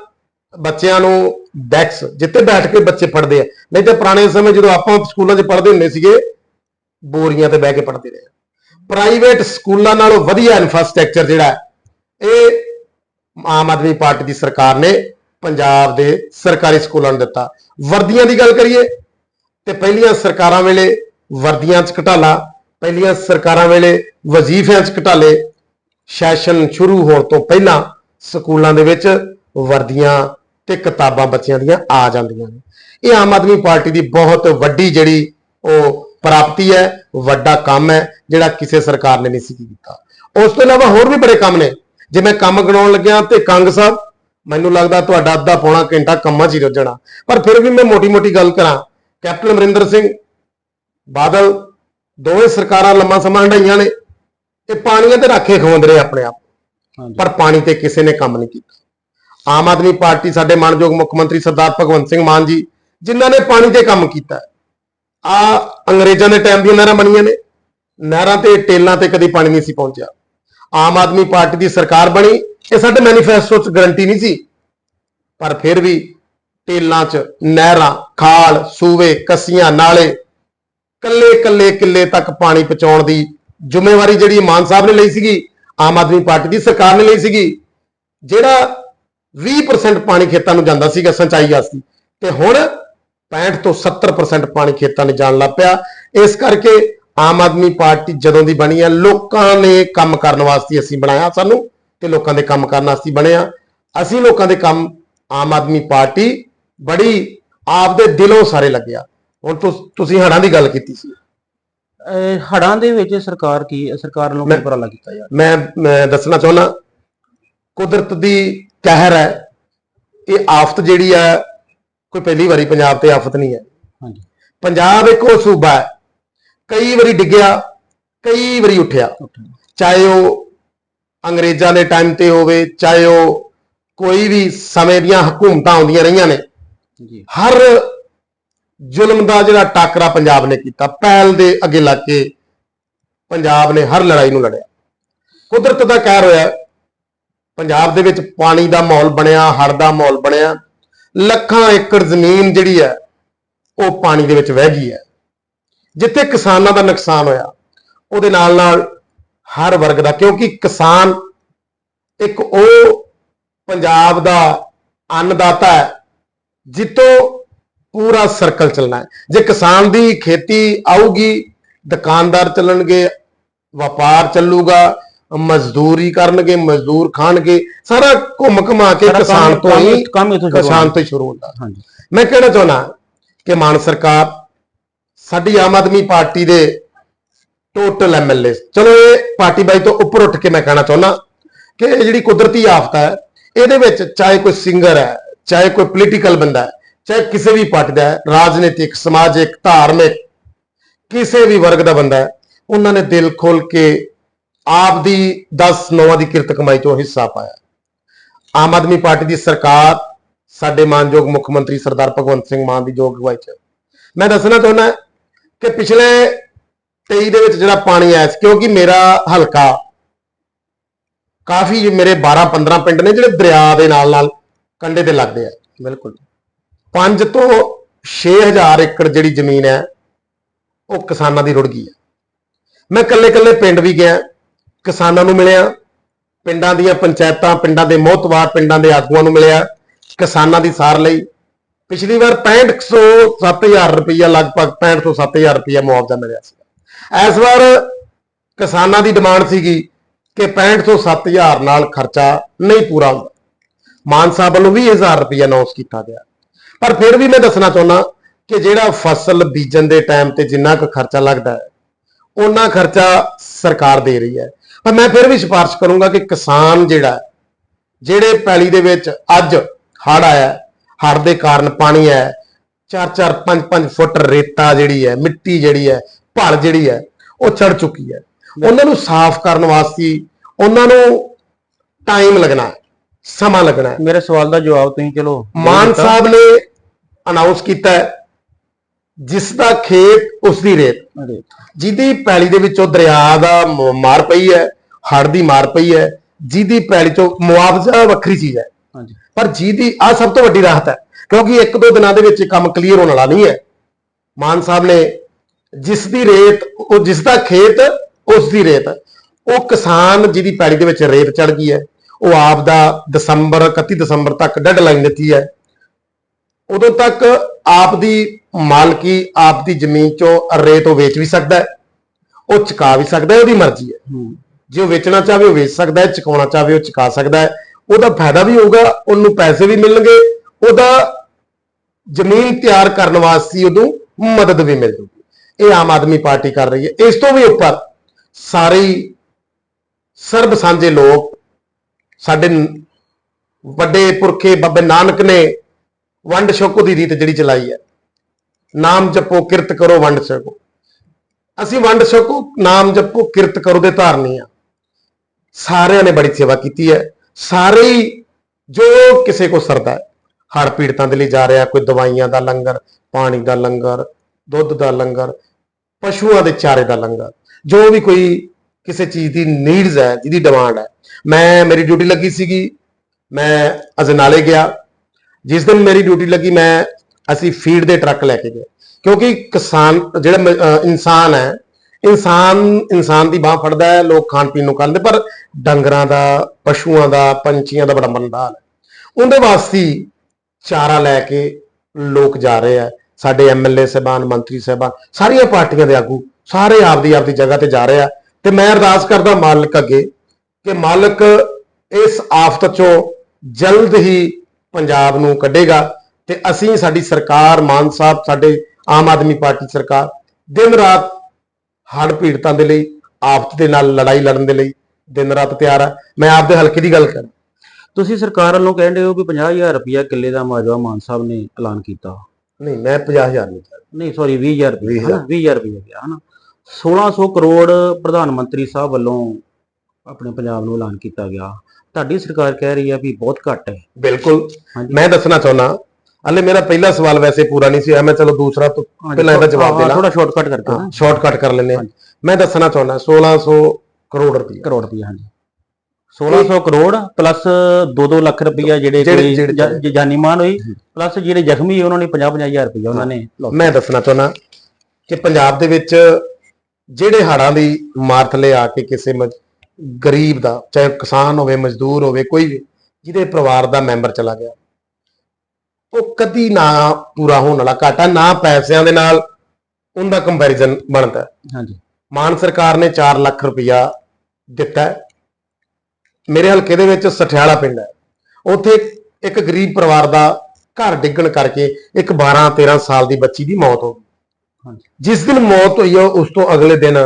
ਬੱਚਿਆਂ ਨੂੰ ਡੈਕਸ ਜਿੱਤੇ ਬੈਠ ਕੇ ਬੱਚੇ ਪੜ੍ਹਦੇ ਆ। ਨਹੀਂ ਤਾਂ ਪੁਰਾਣੇ ਸਮੇਂ ਜਦੋਂ ਆਪਾਂ ਸਕੂਲਾਂ 'ਚ ਪੜ੍ਹਦੇ ਹੁੰਦੇ ਸੀਗੇ, ਬੋਰੀਆਂ ਤੇ ਬਹਿ ਕੇ ਪੜ੍ਹਦੇ ਰਹੇ। ਪ੍ਰਾਈਵੇਟ ਸਕੂਲਾਂ ਨਾਲੋਂ ਵਧੀਆ ਇਨਫਰਾਸਟ੍ਰਕਚਰ ਜਿਹੜਾ ਇਹ ਆਮ ਆਦਮੀ ਪਾਰਟੀ ਦੀ ਸਰਕਾਰ ਨੇ ਪੰਜਾਬ ਦੇ ਸਰਕਾਰੀ ਸਕੂਲਾਂ ਨੂੰ ਦਿੱਤਾ। ਵਰਦੀਆਂ ਦੀ ਗੱਲ ਕਰੀਏ, ਤੇ ਪਹਿਲੀਆਂ ਸਰਕਾਰਾਂ ਵੇਲੇ ਵਰਦੀਆਂ 'ਚ ਘਟਾਲਾ, ਪਹਿਲੀਆਂ ਸਰਕਾਰਾਂ ਵੇਲੇ ਵਜ਼ੀਫਿਆਂ 'ਚ ਘਟਾਲੇ, ਸੈਸ਼ਨ ਸ਼ੁਰੂ ਹੋਣ ਤੋਂ ਪਹਿਲਾਂ ਸਕੂਲਾਂ ਦੇ ਵਿੱਚ ਵਰਦੀਆਂ ਤੇ ਕਿਤਾਬਾਂ ਬੱਚਿਆਂ ਦੀਆਂ ਆ ਜਾਂਦੀਆਂ ਨੇ। ਇਹ ਆਮ ਆਦਮੀ ਪਾਰਟੀ ਦੀ ਬਹੁਤ ਵੱਡੀ ਜਿਹੜੀ ਉਹ ਪ੍ਰਾਪਤੀ ਹੈ ਵੱਡਾ ਕੰਮ ਹੈ ਜਿਹੜਾ ਕਿਸੇ ਸਰਕਾਰ ਨੇ ਨਹੀਂ ਸੀ ਕੀਤਾ। ਉਸ ਤੋਂ ਇਲਾਵਾ ਹੋਰ ਵੀ ਬੜੇ ਕੰਮ ਨੇ। ਜੇ ਮੈਂ ਕੰਮ ਗਣਾਉਣ ਲੱਗਿਆ ਤੇ ਕੰਗ ਸਾਹਿਬ ਮੈਨੂੰ ਲੱਗਦਾ ਤੁਹਾਡਾ ਅੱਧਾ ਪੌਣਾ ਘੰਟਾ ਕੰਮਾਂ 'ਚ ਹੀ ਰੁੱਝਣਾ। ਪਰ ਫਿਰ ਵੀ ਮੈਂ ਮੋਟੀ-ਮੋਟੀ ਗੱਲ ਕਰਾਂ। ਕੈਪਟਨ ਅਮਰਿੰਦਰ ਸਿੰਘ ਬਾਦਲ ਦੋਵੇਂ ਸਰਕਾਰਾਂ ਲੰਮਾ ਸਮਾਂ ਹੰਡਾਈਆਂ ਨੇ ਇਹ ਪਾਣੀਆਂ ਤੇ ਰਾਖੇ ਖਵਾਉਂਦੇ ਰਹੇ ਆਪਣੇ ਆਪ। ਪਰ ਪਾਣੀ ਤੇ ਕਿਸੇ ਨੇ ਕੰਮ ਨਹੀਂ ਕੀਤਾ। ਆਮ ਆਦਮੀ ਪਾਰਟੀ ਸਾਡੇ ਮਾਨਯੋਗ ਮੁੱਖ ਮੰਤਰੀ ਸਰਦਾਰ ਭਗਵੰਤ ਸਿੰਘ ਮਾਨ ਜੀ ਜਿਨ੍ਹਾਂ ਨੇ ਪਾਣੀ ਤੇ ਕੰਮ ਕੀਤਾ ਆ ਅੰਗਰੇਜ਼ਾਂ ਦੇ ਟਾਈਮ ਦੀਆਂ ਨਹਿਰਾਂ ਬਣੀਆਂ ਨੇ। ਨਹਿਰਾਂ ਤੇ ਟੇਲਾਂ ਤੇ ਕਦੀ ਪਾਣੀ ਨਹੀਂ ਸੀ ਪਹੁੰਚਿਆ। ਆਮ ਆਦਮੀ ਪਾਰਟੀ ਦੀ ਸਰਕਾਰ ਬਣੀ, ਇਹ ਸਾਡੇ ਮੈਨੀਫੈਸਟੋ 'ਚ ਗਰੰਟੀ ਨਹੀਂ ਸੀ। ਪਰ ਫਿਰ ਵੀ ਟੇਲਾਂ 'ਚ ਨਹਿਰਾਂ, ਖਾਲ ਸੂਵੇ ਕੱਸੀਆਂ, ਨਾਲੇ ਕੱਲੇ ਕੱਲੇ ਕਿੱਲੇ ਤੱਕ ਪਾਣੀ ਪਹੁੰਚਾਉਣ ਦੀ ਜ਼ਿੰਮੇਵਾਰੀ ਜਿਹੜੀ ਮਾਨ ਸਾਹਿਬ ਨੇ ਲਈ ਸੀਗੀ, ਆਮ ਆਦਮੀ ਪਾਰਟੀ ਦੀ ਸਰਕਾਰ ਨੇ ਲਈ ਸੀਗੀ, ਜਿਹੜਾ 20% ਪਾਣੀ ਖੇਤਾਂ ਨੂੰ ਜਾਂਦਾ ਸੀਗਾ ਸਿੰਚਾਈ ਵਾਸਤੇ। ਤੇ ਹੁਣ 65 ਤੋਂ 70% ਪਾਣੀ ਖੇਤਾਂ ਨੂੰ ਜਾਣ ਲੱਗ ਪਿਆ। ਇਸ ਕਰਕੇ ਆਮ ਆਦਮੀ ਪਾਰਟੀ ਜਦੋਂ ਦੀ ਬਣੀ ਹੈ ਲੋਕਾਂ ਨੇ ਕੰਮ ਕਰਨ ਵਾਸਤੇ ਅਸੀਂ ਬਣਾਇਆ ਸਾਨੂੰ ਤੇ ਲੋਕਾਂ ਦੇ ਕੰਮ ਕਰਨ ਵਾਸਤੇ ਬਣਿਆ। ਅਸੀਂ ਲੋਕਾਂ ਦੇ ਕੰਮ ਆਮ ਆਦਮੀ ਪਾਰਟੀ ਬੜੀ ਆਪਦੇ ਦਿਲੋਂ ਸਾਰੇ ਲੱਗਿਆ। ਹੁਣ ਤੁਸ- ਹੜਾਂ ਦੀ ਗੱਲ ਕੀਤੀ ਸੀ। ਹੜਾਂ ਦੇ ਵਿੱਚ ਸਰਕਾਰ ਕੀ ਸਰਕਾਰ ਵੱਲੋਂ ਕੀ ਉਪਰਾਲਾ ਕੀਤਾ ਯਾਰ ਮੈਂ ਮੈਂ ਦੱਸਣਾ ਚਾਹੁੰਦਾ ਕੁਦਰਤ ਦੀ ਕਹਿਰ ਹੈ ਇਹ ਆਫਤ ਜਿਹੜੀ ਹੈ ਕੋਈ ਪਹਿਲੀ ਵਾਰੀ ਪੰਜਾਬ ਤੇ ਆਫਤ ਨਹੀਂ ਹੈ। ਹਾਂਜੀ। ਪੰਜਾਬ ਇੱਕ ਉਹ ਸੂਬਾ ਹੈ। ਕਈ ਵਾਰੀ ਡਿੱਗਿਆ ਕਈ ਵਾਰੀ ਉੱਠਿਆ। ਚਾਹੇ ਉਹ ਅੰਗਰੇਜ਼ਾਂ ਦੇ ਟਾਈਮ ਤੇ ਹੋਵੇ ਚਾਹੇ ਉਹ ਕੋਈ ਵੀ ਸਮੇਂ ਦੀਆਂ ਹਕੂਮਤਾਂ ਆਉਂਦੀਆਂ ਰਹੀਆਂ ਨੇ। ਜੀ। ਹਰ ਜ਼ੁਲਮ ਦਾ ਜਿਹੜਾ ਟਾਕਰਾ ਪੰਜਾਬ ਨੇ ਕੀਤਾ ਪਹਿਲ ਦੇ ਅੱਗੇ ਲੱਗ ਕੇ ਪੰਜਾਬ ਨੇ ਹਰ ਲੜਾਈ ਨੂੰ ਲੜਿਆ। ਕੁਦਰਤ ਦਾ ਕਹਿਰ ਹੋਇਆ ਪੰਜਾਬ ਦੇ ਵਿੱਚ ਪਾਣੀ ਦਾ ਮਾਹੌਲ ਬਣਿਆ ਹੜ੍ਹ ਦਾ ਮਾਹੌਲ ਬਣਿਆ। ਲੱਖਾਂ ਏਕੜ ਜ਼ਮੀਨ ਜਿਹੜੀ ਹੈ, ਉਹ ਪਾਣੀ ਦੇ ਵਿੱਚ ਵਹਿ ਗਈ ਹੈ। ਜਿੱਥੇ ਕਿਸਾਨਾਂ ਦਾ ਨੁਕਸਾਨ ਹੋਇਆ, ਉਹਦੇ ਨਾਲ ਨਾਲ ਹਰ ਵਰਗ ਦਾ, ਕਿਉਂਕਿ ਕਿਸਾਨ ਇੱਕ ਉਹ ਪੰਜਾਬ ਦਾ ਅੰਨਦਾਤਾ ਹੈ, ਜਿੱਤੋਂ ਪੂਰਾ ਸਰਕਲ ਚੱਲਣਾ ਹੈ। ਜੇ ਕਿਸਾਨ ਦੀ ਖੇਤੀ ਆਊਗੀ, ਦੁਕਾਨਦਾਰ ਚੱਲਣਗੇ, ਵਪਾਰ ਚੱਲੂਗਾ ਮਜ਼ਦੂਰੀ ਕਰਨਗੇ ਮਜ਼ਦੂਰ ਖਾਣਗੇ ਸਾਰਾ ਘੁੰਮ ਘਮਾ ਕੇ ਕਿਸਾਨ ਤੋਂ ਹੀ ਕੰਮ ਇੱਥੋਂ ਸ਼ੁਰੂ ਕਿਸਾਨ। ਤੋਂ ਸ਼ੁਰੂ ਹੁੰਦਾ। ਹਾਂਜੀ। ਮੈਂ ਕਹਿਣਾ ਚਾਹੁੰਦਾ ਕਿ ਮਾਨ ਸਰਕਾਰ ਸਾਡੀ ਆਮ ਆਦਮੀ ਪਾਰਟੀ ਦੇ ਟੋਟਲ ਐਮਐਲਏ ਚਲੋ ਇਹ ਪਾਰਟੀ ਬਾਈ ਤੋਂ ਉੱਪਰ ਉੱਠ ਕੇ ਮੈਂ ਕਹਿਣਾ ਚਾਹੁੰਦਾ ਕਿ ਇਹ ਜਿਹੜੀ ਕੁਦਰਤੀ ਆਫਤ ਹੈ ਇਹਦੇ ਵਿੱਚ ਚਾਹੇ ਕੋਈ ਸਿੰਗਰ ਹੈ ਚਾਹੇ ਕੋਈ ਪੋਲੀਟੀਕਲ ਬੰਦਾ ਹੈ ਚਾਹੇ ਕਿਸੇ ਵੀ ਪਾਰਟੀ ਦਾ ਹੈ ਰਾਜਨੀਤਿਕ ਸਮਾਜਿਕ ਧਾਰਮਿਕ ਕਿਸੇ ਵੀ ਵਰਗ ਦਾ ਬੰਦਾ ਹੈ ਉਹਨਾਂ ਨੇ ਦਿਲ ਖੋਲ ਕੇ ਆਪ ਦੀ 10 ਨੌਵਾਂ ਦੀ ਕਿਰਤ ਕਮਾਈ ਚੋਂ ਹਿੱਸਾ ਪਾਇਆ। ਆਮ ਆਦਮੀ ਪਾਰਟੀ ਦੀ ਸਰਕਾਰ ਸਾਡੇ ਮਾਨਯੋਗ ਮੁੱਖ ਮੰਤਰੀ ਸਰਦਾਰ ਭਗਵੰਤ ਸਿੰਘ ਮਾਨ ਦੀ ਯੋਗ ਅਗਵਾਈ ਚ। ਮੈਂ ਦੱਸਣਾ ਚਾਹੁੰਦਾ ਕਿ ਪਿਛਲੇ 23 ਦੇ ਵਿੱਚ ਜਿਹੜਾ ਪਾਣੀ ਆਇਆ ਸੀ ਕਿਉਂਕਿ ਮੇਰਾ ਹਲਕਾ ਕਾਫੀ ਮੇਰੇ 12 15 ਪਿੰਡ ਨੇ ਜਿਹੜੇ ਦਰਿਆ ਦੇ ਨਾਲ ਨਾਲ ਕੰਢੇ ਤੇ ਲੱਗਦੇ ਆ। ਬਿਲਕੁਲ। 5 ਤੋਂ 6000 ਏਕੜ ਜਿਹੜੀ ਜ਼ਮੀਨ ਹੈ ਉਹ ਕਿਸਾਨਾਂ ਦੀ ਰੁੜ ਗਈ ਹੈ। ਮੈਂ ਕੱਲੇ ਕੱਲੇ ਪਿੰਡ ਵੀ ਗਿਆ ਕਿਸਾਨਾਂ ਨੂੰ ਮਿਲਿਆ, ਪਿੰਡਾਂ ਦੀਆਂ ਪੰਚਾਇਤਾਂ, ਪਿੰਡਾਂ ਦੇ ਮੋਹਤਵਾਰ, ਪਿੰਡਾਂ ਦੇ ਆਗੂਆਂ ਨੂੰ ਮਿਲਿਆ, ਕਿਸਾਨਾਂ ਦੀ ਸਾਰ ਲਈ। ਪਿਛਲੀ ਵਾਰ 6500 7000 ਰੁਪਈਆ, ਲਗਭਗ 65 ਤੋਂ 7000 ਰੁਪਈਆ ਮੁਆਵਜ਼ਾ ਮਿਲਿਆ ਸੀ। ਇਸ ਵਾਰ ਕਿਸਾਨਾਂ ਦੀ ਡਿਮਾਂਡ ਸੀਗੀ ਕਿ 65 ਤੋਂ 7000 ਨਾਲ ਖਰਚਾ ਨਹੀਂ ਪੂਰਾ ਹੁੰਦਾ। ਮਾਨ ਸਾਹਿਬ ਵੱਲੋਂ 20000 ਰੁਪਈਆ ਅਨਾਉਂਸ ਕੀਤਾ ਗਿਆ। ਪਰ ਫਿਰ ਵੀ ਮੈਂ ਦੱਸਣਾ ਚਾਹੁੰਦਾ ਕਿ ਜਿਹੜਾ ਫਸਲ ਬੀਜਣ ਦੇ ਟਾਈਮ ਤੇ ਜਿੰਨਾ ਕੁ ਖਰਚਾ ਲੱਗਦਾ ਹੈ ਉਹਨਾਂ ਖਰਚਾ ਸਰਕਾਰ ਦੇ ਰਹੀ ਹੈ। ਪਰ ਮੈਂ ਫਿਰ ਵੀ ਸਿਫਾਰਿਸ਼ ਕਰੂੰਗਾ ਕਿ ਕਿਸਾਨ ਜਿਹੜਾ ਜਿਹੜੇ ਪੈਲੀ ਦੇ ਵਿੱਚ ਅੱਜ ਹੜ ਆਇਆ ਹੜ ਦੇ ਕਾਰਨ ਪਾਣੀ ਹੈ 4-4 5-5 ਫੁੱਟ ਰੇਤਾ ਜਿਹੜੀ ਹੈ ਮਿੱਟੀ ਜਿਹੜੀ ਹੈ ਭਲ ਜਿਹੜੀ ਹੈ ਉਹ ਚੜ ਚੁੱਕੀ ਹੈ ਉਹਨਾਂ ਨੂੰ ਸਾਫ਼ ਕਰਨ ਵਾਸਤੇ ਉਹਨਾਂ ਨੂੰ ਟਾਈਮ ਲੱਗਣਾ ਹੈ ਸਮਾਂ ਲੱਗਣਾ ਹੈ ਮੇਰੇ ਸਵਾਲ ਦਾ ਜਵਾਬ ਤੁਸੀਂ ਚਲੋ ਮਾਨ। ਸਾਹਿਬ ਨੇ ਅਨਾਉਂਸ ਕੀਤਾ ਹੈ ਜਿਸ ਦਾ ਖੇਤ ਉਸ ਦੀ ਰੇਤ। ਜਿਹਦੀ ਪੈਲੀ ਦੇ ਵਿੱਚੋਂ ਦਰਿਆ ਦਾ ਮਾਰ ਪਈ ਹੈ ਹੜ ਦੀ ਮਾਰ ਪਈ ਹੈ ਜਿਹਦੀ ਪੈਲੀ ਚੋਂ ਮੁਆਵਜ਼ਾ ਵੱਖਰੀ ਚੀਜ਼ ਹੈ। ਹਾਂਜੀ। ਪਰ ਜਿਹਦੀ ਆ ਸਭ ਤੋਂ ਵੱਡੀ ਰਾਹਤ ਹੈ ਕਿਉਂਕਿ ਇੱਕ ਦੋ ਦਿਨਾਂ ਦੇ ਵਿੱਚ ਕੰਮ ਕਲੀਅਰ ਹੋਣ ਵਾਲਾ ਨਹੀਂ ਹੈ। ਮਾਨ ਸਾਹਿਬ ਨੇ ਜਿਸ ਦੀ ਰੇਤ ਉਹ ਜਿਸ ਦਾ ਖੇਤ ਉਸ ਦੀ ਰੇਤ। ਉਹ ਕਿਸਾਨ ਜਿਹਦੀ ਪੈਲੀ ਦੇ ਵਿੱਚ ਰੇਤ ਚੜ ਗਈ ਹੈ ਉਹ ਆਪ ਦਾ ਦਸੰਬਰ 31 ਦਸੰਬਰ ਤੱਕ ਡੈਡਲਾਈਨ ਦਿੱਤੀ ਹੈ। ਉਦੋਂ ਤੱਕ ਆਪ ਦੀ ਮਾਲਕੀ ਆਪ ਦੀ ਜ਼ਮੀਨ ਚੋਂ ਰੇਤ ਉਹ ਵੇਚ ਵੀ ਸਕਦਾ ਹੈ ਉਹ ਚੁਕਾ ਵੀ ਸਕਦਾ ਹੈ ਉਹਦੀ ਮਰਜ਼ੀ ਹੈ। ਜੇ ਉਹ ਵੇਚਣਾ ਚਾਹਵੇ ਉਹ ਵੇਚ ਸਕਦਾ ਹੈ ਚੁਕਾਉਣਾ ਚਾਹਵੇ ਉਹ ਚੁਕਾ ਸਕਦਾ ਹੈ। ਉਹਦਾ ਫਾਇਦਾ ਵੀ ਹੋਊਗਾ ਉਹਨੂੰ ਪੈਸੇ ਵੀ ਮਿਲਣਗੇ ਉਹਦਾ ਜ਼ਮੀਨ ਤਿਆਰ ਕਰਨ ਵਾਸਤੇ ਉਹਨੂੰ ਮਦਦ ਵੀ ਮਿਲ ਜੂਗੀ ਇਹ ਆਮ ਆਦਮੀ ਪਾਰਟੀ ਕਰ ਰਹੀ ਹੈ। ਇਸ ਤੋਂ ਵੀ ਉੱਪਰ ਸਾਰੇ ਸਰਬ ਸਾਂਝੇ ਲੋਕ ਸਾਡੇ ਵੱਡੇ ਪੁਰਖੇ ਬਾਬੇ ਨਾਨਕ ਨੇ ਵੰਡ ਛਕੋ ਦੀ ਰੀਤ ਜਿਹੜੀ ਚਲਾਈ ਹੈ। ਨਾਮ ਜਪੋ, ਕਿਰਤ ਕਰੋ, ਵੰਡ ਛਕੋ। ਅਸੀਂ ਵੰਡ ਛਕੋ, ਨਾਮ ਜਪੋ, ਕਿਰਤ ਕਰੋ ਦੇ ਧਾਰਨੀ ਆ। ਸਾਰਿਆਂ ਨੇ ਬੜੀ ਸੇਵਾ ਕੀਤੀ ਹੈ। ਸਾਰੇ ਹੀ ਜੋ ਕਿਸੇ ਕੋ ਸਰਦਾ ਹੈ ਹੜ ਪੀੜਤਾਂ ਦੇ ਲਈ ਜਾ ਰਿਹਾ, ਕੋਈ ਦਵਾਈਆਂ ਦਾ ਲੰਗਰ, ਪਾਣੀ ਦਾ ਲੰਗਰ, ਦੁੱਧ ਦਾ ਲੰਗਰ, ਪਸ਼ੂਆਂ ਦੇ ਚਾਰੇ ਦਾ ਲੰਗਰ, ਜੋ ਵੀ ਕੋਈ ਕਿਸੇ ਚੀਜ਼ ਦੀ ਨੀਡਸ ਹੈ, ਜਿਹਦੀ ਡਿਮਾਂਡ ਹੈ। ਮੈਂ, ਮੇਰੀ ਡਿਊਟੀ ਲੱਗੀ ਸੀਗੀ। ਮੈਂ ਅਜਨਾਲੇ ਗਿਆ। ਜਿਸ ਦਿਨ ਮੇਰੀ ਡਿਊਟੀ ਲੱਗੀ, ਮੈਂ ਅਸੀਂ ਫੀਡ ਦੇ ਟਰੱਕ ਲੈ ਕੇ ਗਏ। ਕਿਉਂਕਿ ਕਿਸਾਨ, ਜਿਹੜਾ ਮ- ਇਨਸਾਨ ਹੈ, ਇਨਸਾਨ ਇਨਸਾਨ ਦੀ ਬਾਹ ਫੜਦਾ ਹੈ, ਲੋਕ ਖਾਣ ਪੀਣ ਨੂੰ ਕਰਦੇ ਪਰ ਡੰਗਰਾਂ ਦਾ, ਪਸ਼ੂਆਂ ਦਾ, ਪੰਛੀਆਂ ਦਾ ਬੜਾ ਮੰਦਾ ਹਾਲ ਹੈ। ਉਹਦੇ ਵਾਸਤੇ ਚਾਰਾ ਲੈ ਕੇ ਲੋਕ ਜਾ ਰਹੇ ਆ ਸਾਡੇ ਐਮਐਲਏ ਸਹਿਬਾਨ, ਮੰਤਰੀ ਸਹਿਬਾਨ, ਸਾਰੀਆਂ ਪਾਰਟੀਆਂ ਦੇ ਆਗੂ ਸਾਰੇ ਆਪਦੀ ਆਪਦੀ ਜਗ੍ਹਾ ਤੇ ਜਾ ਰਹੇ ਆ ਤੇ ਮੈਂ ਅਰਦਾਸ ਕਰਦਾ ਮਾਲਕ ਅੱਗੇ ਕਿ ਮਾਲਕ ਇਸ ਆਫਤ ਚੋਂ ਜਲਦ ਹੀ ਪੰਜਾਬ ਨੂੰ ਕੱਢੇਗਾ ਤੇ ਅਸੀਂ ਸਾਡੀ ਸਰਕਾਰ ਮਾਨ ਸਾਹਿਬ ਸਾਡੇ ਆਮ ਆਦਮੀ ਪਾਰਟੀ ਸਰਕਾਰ ਦਿਨ ਰਾਤ ਹੜ੍ਹ ਪੀੜਤਾਂ ਦੇ ਲਈ ਆਫਤ ਦੇ ਨਾਲ ਲੜਾਈ ਲੜਨ ਦੇ ਲਈ ਦਿਨ ਰਾਤ ਤਿਆਰ ਆ। ਮੈਂ ਆਪਦੇ ਹਲਕੇ ਦੀ ਗੱਲ ਕਰਾਂ। ਤੁਸੀਂ ਸਰਕਾਰ ਵੱਲੋਂ ਕਹਿੰਦੇ ਹੋ ਵੀ 50000 ਰੁਪਇਆ ਕਿੱਲੇ ਦਾ ਮੁਆਵਜ਼ਾ ਮਾਨ ਸਾਹਿਬ ਨੇ ਐਲਾਨ ਕੀਤਾ। ਨਹੀਂ ਮੈਂ 50000 ਨਹੀਂ ਚਾਹੁੰਦਾ ਨਹੀਂ ਸੌਰੀ 20000 ਰੁਪਏ 20,000 ਹਨਾ? 20000 ਰੁਪਏ ਗਿਆ ਹਨਾ? 1600 ਕਰੋੜ ਪ੍ਰਧਾਨ ਮੰਤਰੀ ਸਾਹਿਬ ਵੱਲੋਂ ਆਪਣੇ ਪੰਜਾਬ ਨੂੰ ਐਲਾਨ ਕੀਤਾ ਗਿਆ। ਤੁਹਾਡੀ ਸਰਕਾਰ ਕਹਿ ਰਹੀ ਹੈ ਵੀ ਬਹੁਤ ਘੱਟ ਹੈ। ਬਿਲਕੁਲ। ਮੈਂ ਦੱਸਣਾ ਚਾਹੁੰਦਾ ਹਲੇ ਮੇਰਾ ਪਹਿਲਾ ਸਵਾਲ ਵੈਸੇ ਪੂਰਾ ਨਹੀਂ ਸੀ ਹੋਇਆ ਮੈਂ ਚਲੋ ਦੂਸਰਾ ਤੋਂ ਪਹਿਲਾਂ ਇਹਦਾ ਜਵਾਬ ਦੇ ਲਾਂ ਥੋੜਾ ਸ਼ਾਰਟਕਟ ਕਰਕੇ ਸ਼ਾਰਟਕਟ ਕਰ ਲੈਂਦੇ ਹਾਂਜੀ। ਮੈਂ ਦੱਸਣਾ ਚਾਹੁੰਦਾ 1600 ਕਰੋੜ ਰੁਪਏ ਕਰੋੜ ਰੁਪਏ ਹਾਂਜੀ। 1600 ਕਰੋੜ ਪਲੱਸ 2-2 ਲੱਖ ਰੁਪਇਆ ਜਿਹੜੇ ਕੋਈ ਜਾਨੀ ਮਾਨ ਹੋਈ ਪਲੱਸ ਜਿਹੜੇ ਜ਼ਖਮੀ ਉਹਨਾਂ ਨੇ 50-50000 ਰੁਪਇਆ ਉਹਨਾਂ ਨੇ ਮੈਂ ਦੱਸਣਾ ਚਾਹੁੰਦਾ ਕਿ ਪੰਜਾਬ ਦੇ ਵਿੱਚ ਜਿਹੜੇ ਹੜ੍ਹਾਂ ਦੀ ਮਾਰ ਥੱਲੇ ਆ ਕੇ ਕਿਸੇ ਗਰੀਬ ਦਾ ਚਾਹੇ ਕਿਸਾਨ ਹੋਵੇ ਮਜ਼ਦੂਰ ਹੋਵੇ ਕੋਈ ਵੀ ਜਿਹਦੇ ਪਰਿਵਾਰ ਦਾ ਮੈਂਬਰ ਚਲਾ ਗਿਆ। ਉਹ ਕਦੀ ਨਾ ਪੂਰਾ ਹੋਣ ਵਾਲਾ ਘਾਟਾ ਨਾ ਪੈਸਿਆਂ ਦੇ ਨਾਲ ਉਹਦਾ ਕੰਪੈਰੀਜ਼ਨ ਬਣਦਾ। ਹਾਂਜੀ। ਮਾਨ ਸਰਕਾਰ ਨੇ 4 ਲੱਖ ਰੁਪਇਆ ਦਿੱਤਾ। ਮੇਰੇ ਹਲਕੇ ਦੇ ਵਿੱਚ ਸਠਿਆਲਾ ਪਿੰਡ ਹੈ। ਉੱਥੇ ਇੱਕ ਗਰੀਬ ਪਰਿਵਾਰ ਦਾ ਘਰ ਡਿੱਗਣ ਕਰਕੇ ਇੱਕ 12 13 ਸਾਲ ਦੀ ਬੱਚੀ ਦੀ ਮੌਤ ਹੋ ਗਈ। ਹਾਂਜੀ। ਜਿਸ ਦਿਨ ਮੌਤ ਹੋਈ ਉਸ ਤੋਂ ਅਗਲੇ ਦਿਨ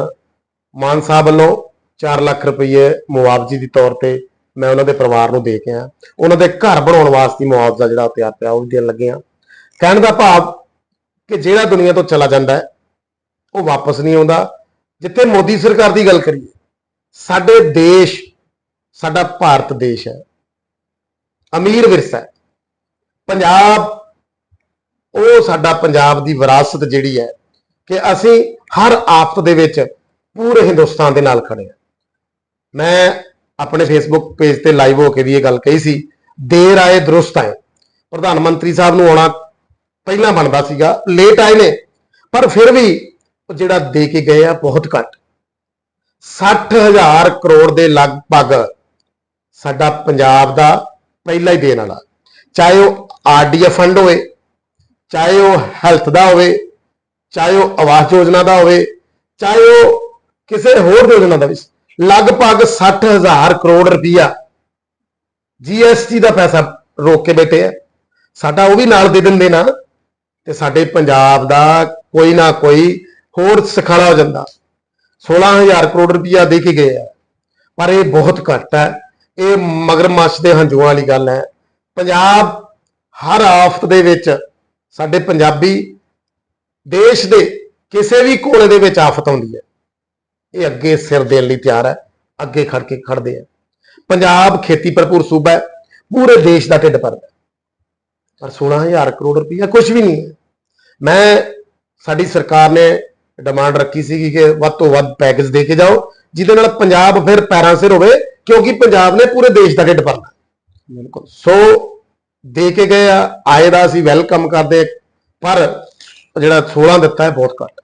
ਮਾਨ ਸਾਹਿਬ ਵੱਲੋਂ 4 ਲੱਖ ਰੁਪਏ ਮੁਆਵਜ਼ੇ ਦੇ ਤੌਰ ਤੇ ਮੈਂ ਉਹਨਾਂ ਦੇ ਪਰਿਵਾਰ ਨੂੰ ਦੇ ਕੇ ਆਇਆ। ਉਹਨਾਂ ਦੇ ਘਰ ਬਣਾਉਣ ਵਾਸਤੇ ਮੁਆਵਜ਼ਾ ਜਿਹੜਾ ਉਹ ਤਿਆਰ ਪਿਆ, ਉਹ ਵੀ ਦੇਣ ਲੱਗੇ ਆ ਕਹਿਣ ਦਾ ਭਾਵ ਕਿ ਜਿਹੜਾ ਦੁਨੀਆ ਤੋਂ ਚਲਾ ਜਾਂਦਾ ਉਹ ਵਾਪਸ ਨਹੀਂ ਆਉਂਦਾ। ਜਿੱਥੇ ਮੋਦੀ ਸਰਕਾਰ ਦੀ ਗੱਲ ਕਰੀਏ, ਸਾਡੇ ਦੇਸ਼, ਸਾਡਾ ਭਾਰਤ ਦੇਸ਼ ਹੈ। ਅਮੀਰ ਵਿਰਸਾ ਹੈ। ਪੰਜਾਬ, ਉਹ ਸਾਡਾ ਪੰਜਾਬ ਦੀ ਵਿਰਾਸਤ ਜਿਹੜੀ ਹੈ ਕਿ ਅਸੀਂ ਹਰ ਆਫਤ ਦੇ ਵਿੱਚ ਪੂਰੇ ਹਿੰਦੁਸਤਾਨ ਦੇ ਨਾਲ ਖੜੇ ਹਾਂ। ਮੈਂ ਆਪਣੇ ਫੇਸਬੁੱਕ ਪੇਜ ਤੇ ਲਾਈਵ ਹੋ ਕੇ ਵੀ ਇਹ ਗੱਲ ਕਹੀ ਸੀ, ਦੇਰ ਆਏ ਦਰੁਸਤ ਆਏ। ਪ੍ਰਧਾਨ ਮੰਤਰੀ ਸਾਹਿਬ ਨੂੰ ਆਉਣਾ ਪਹਿਲਾਂ ਬਣਦਾ ਸੀਗਾ ਲੇਟ ਆਏ ਨੇ, ਪਰ ਫਿਰ ਵੀ ਉਹ ਜਿਹੜਾ ਦੇ ਕੇ ਗਏ ਆ ਬਹੁਤ ਘੱਟ। 60000 ਕਰੋੜ ਦੇ ਲਗਭਗ ਸਾਡਾ ਪੰਜਾਬ ਦਾ ਪਹਿਲਾ ਹੀ ਦੇਣ ਵਾਲਾ। ਚਾਹੇ ਉਹ ਆਰਡੀਐਫ ਫੰਡ ਹੋਵੇ, ਚਾਹੇ ਉਹ ਹੈਲਥ ਦਾ ਹੋਵੇ, ਚਾਹੇ ਉਹ ਆਵਾਸ ਯੋਜਨਾ ਦਾ ਹੋਵੇ, ਚਾਹੇ ਉਹ ਕਿਸੇ ਹੋਰ ਯੋਜਨਾ ਦਾ ਵੀ। ਲਗਭਗ 60000 ਕਰੋੜ ਰੁਪਈਆ ਜੀਐਸਟੀ ਦਾ ਪੈਸਾ ਰੋਕ ਕੇ ਬੈਠੇ ਆ। ਸਾਡਾ ਉਹ ਵੀ ਨਾਲ ਦੇ ਦਿੰਦੇ ਨਾ, ਤੇ ਸਾਡੇ ਪੰਜਾਬ ਦਾ ਕੋਈ ਨਾ ਕੋਈ ਹੋਰ ਸਖਾਲਾ ਹੋ ਜਾਂਦਾ। 16000 ਕਰੋੜ ਰੁਪਈਆ ਦੇ ਕੇ ਗਏ ਆ। ਪਰ ਇਹ ਬਹੁਤ ਘੱਟ ਹੈ। ਇਹ ਮਗਰਮੱਛ ਦੇ ਹੰਝੂਆਂ ਵਾਲੀ ਗੱਲ ਹੈ। ਪੰਜਾਬ ਹਰ ਆਫਤ ਦੇ ਵਿੱਚ, ਸਾਡੇ ਪੰਜਾਬੀ ਦੇਸ਼ ਦੇ ਕਿਸੇ ਵੀ ਕੋਨੇ ਦੇ ਵਿੱਚ ਆਫਤ ਆਉਂਦੀ ਹੈ। ਇਹ ਅੱਗੇ ਸਿਰ ਦੇਣ ਲਈ ਤਿਆਰ ਹੈ ਅੱਗੇ ਖੜ ਕੇ ਖੜਦੇ ਆ। ਪੰਜਾਬ ਖੇਤੀ ਭਰਪੂਰ ਸੂਬਾ ਹੈ ਪੂਰੇ ਦੇਸ਼ ਦਾ ਢਿੱਡ ਭਰਦਾ। ਪਰ 16000 ਕਰੋੜ ਰੁਪਈਆ ਕੁਝ ਵੀ ਨਹੀਂ ਹੈ। ਮੈਂ ਸਾਡੀ ਸਰਕਾਰ ਨੇ ਡਿਮਾਂਡ ਰੱਖੀ ਸੀਗੀ ਕਿ ਵੱਧ ਤੋਂ ਵੱਧ ਪੈਕੇਜ ਦੇ ਕੇ ਜਾਓ ਜਿਹਦੇ ਨਾਲ ਪੰਜਾਬ ਫਿਰ ਪੈਰਾਂ ਸਿਰ ਹੋਵੇ ਕਿਉਂਕਿ ਪੰਜਾਬ ਨੇ ਪੂਰੇ ਦੇਸ਼ ਦਾ ਢਿੱਡ ਭਰਨਾ ਬਿਲਕੁਲ। ਸੋ ਦੇ ਕੇ ਗਏ ਆ ਆਏ ਦਾ ਅਸੀਂ ਵੈਲਕਮ ਕਰਦੇ ਪਰ ਜਿਹੜਾ 16 ਦਿੱਤਾ ਹੈ ਬਹੁਤ ਘੱਟ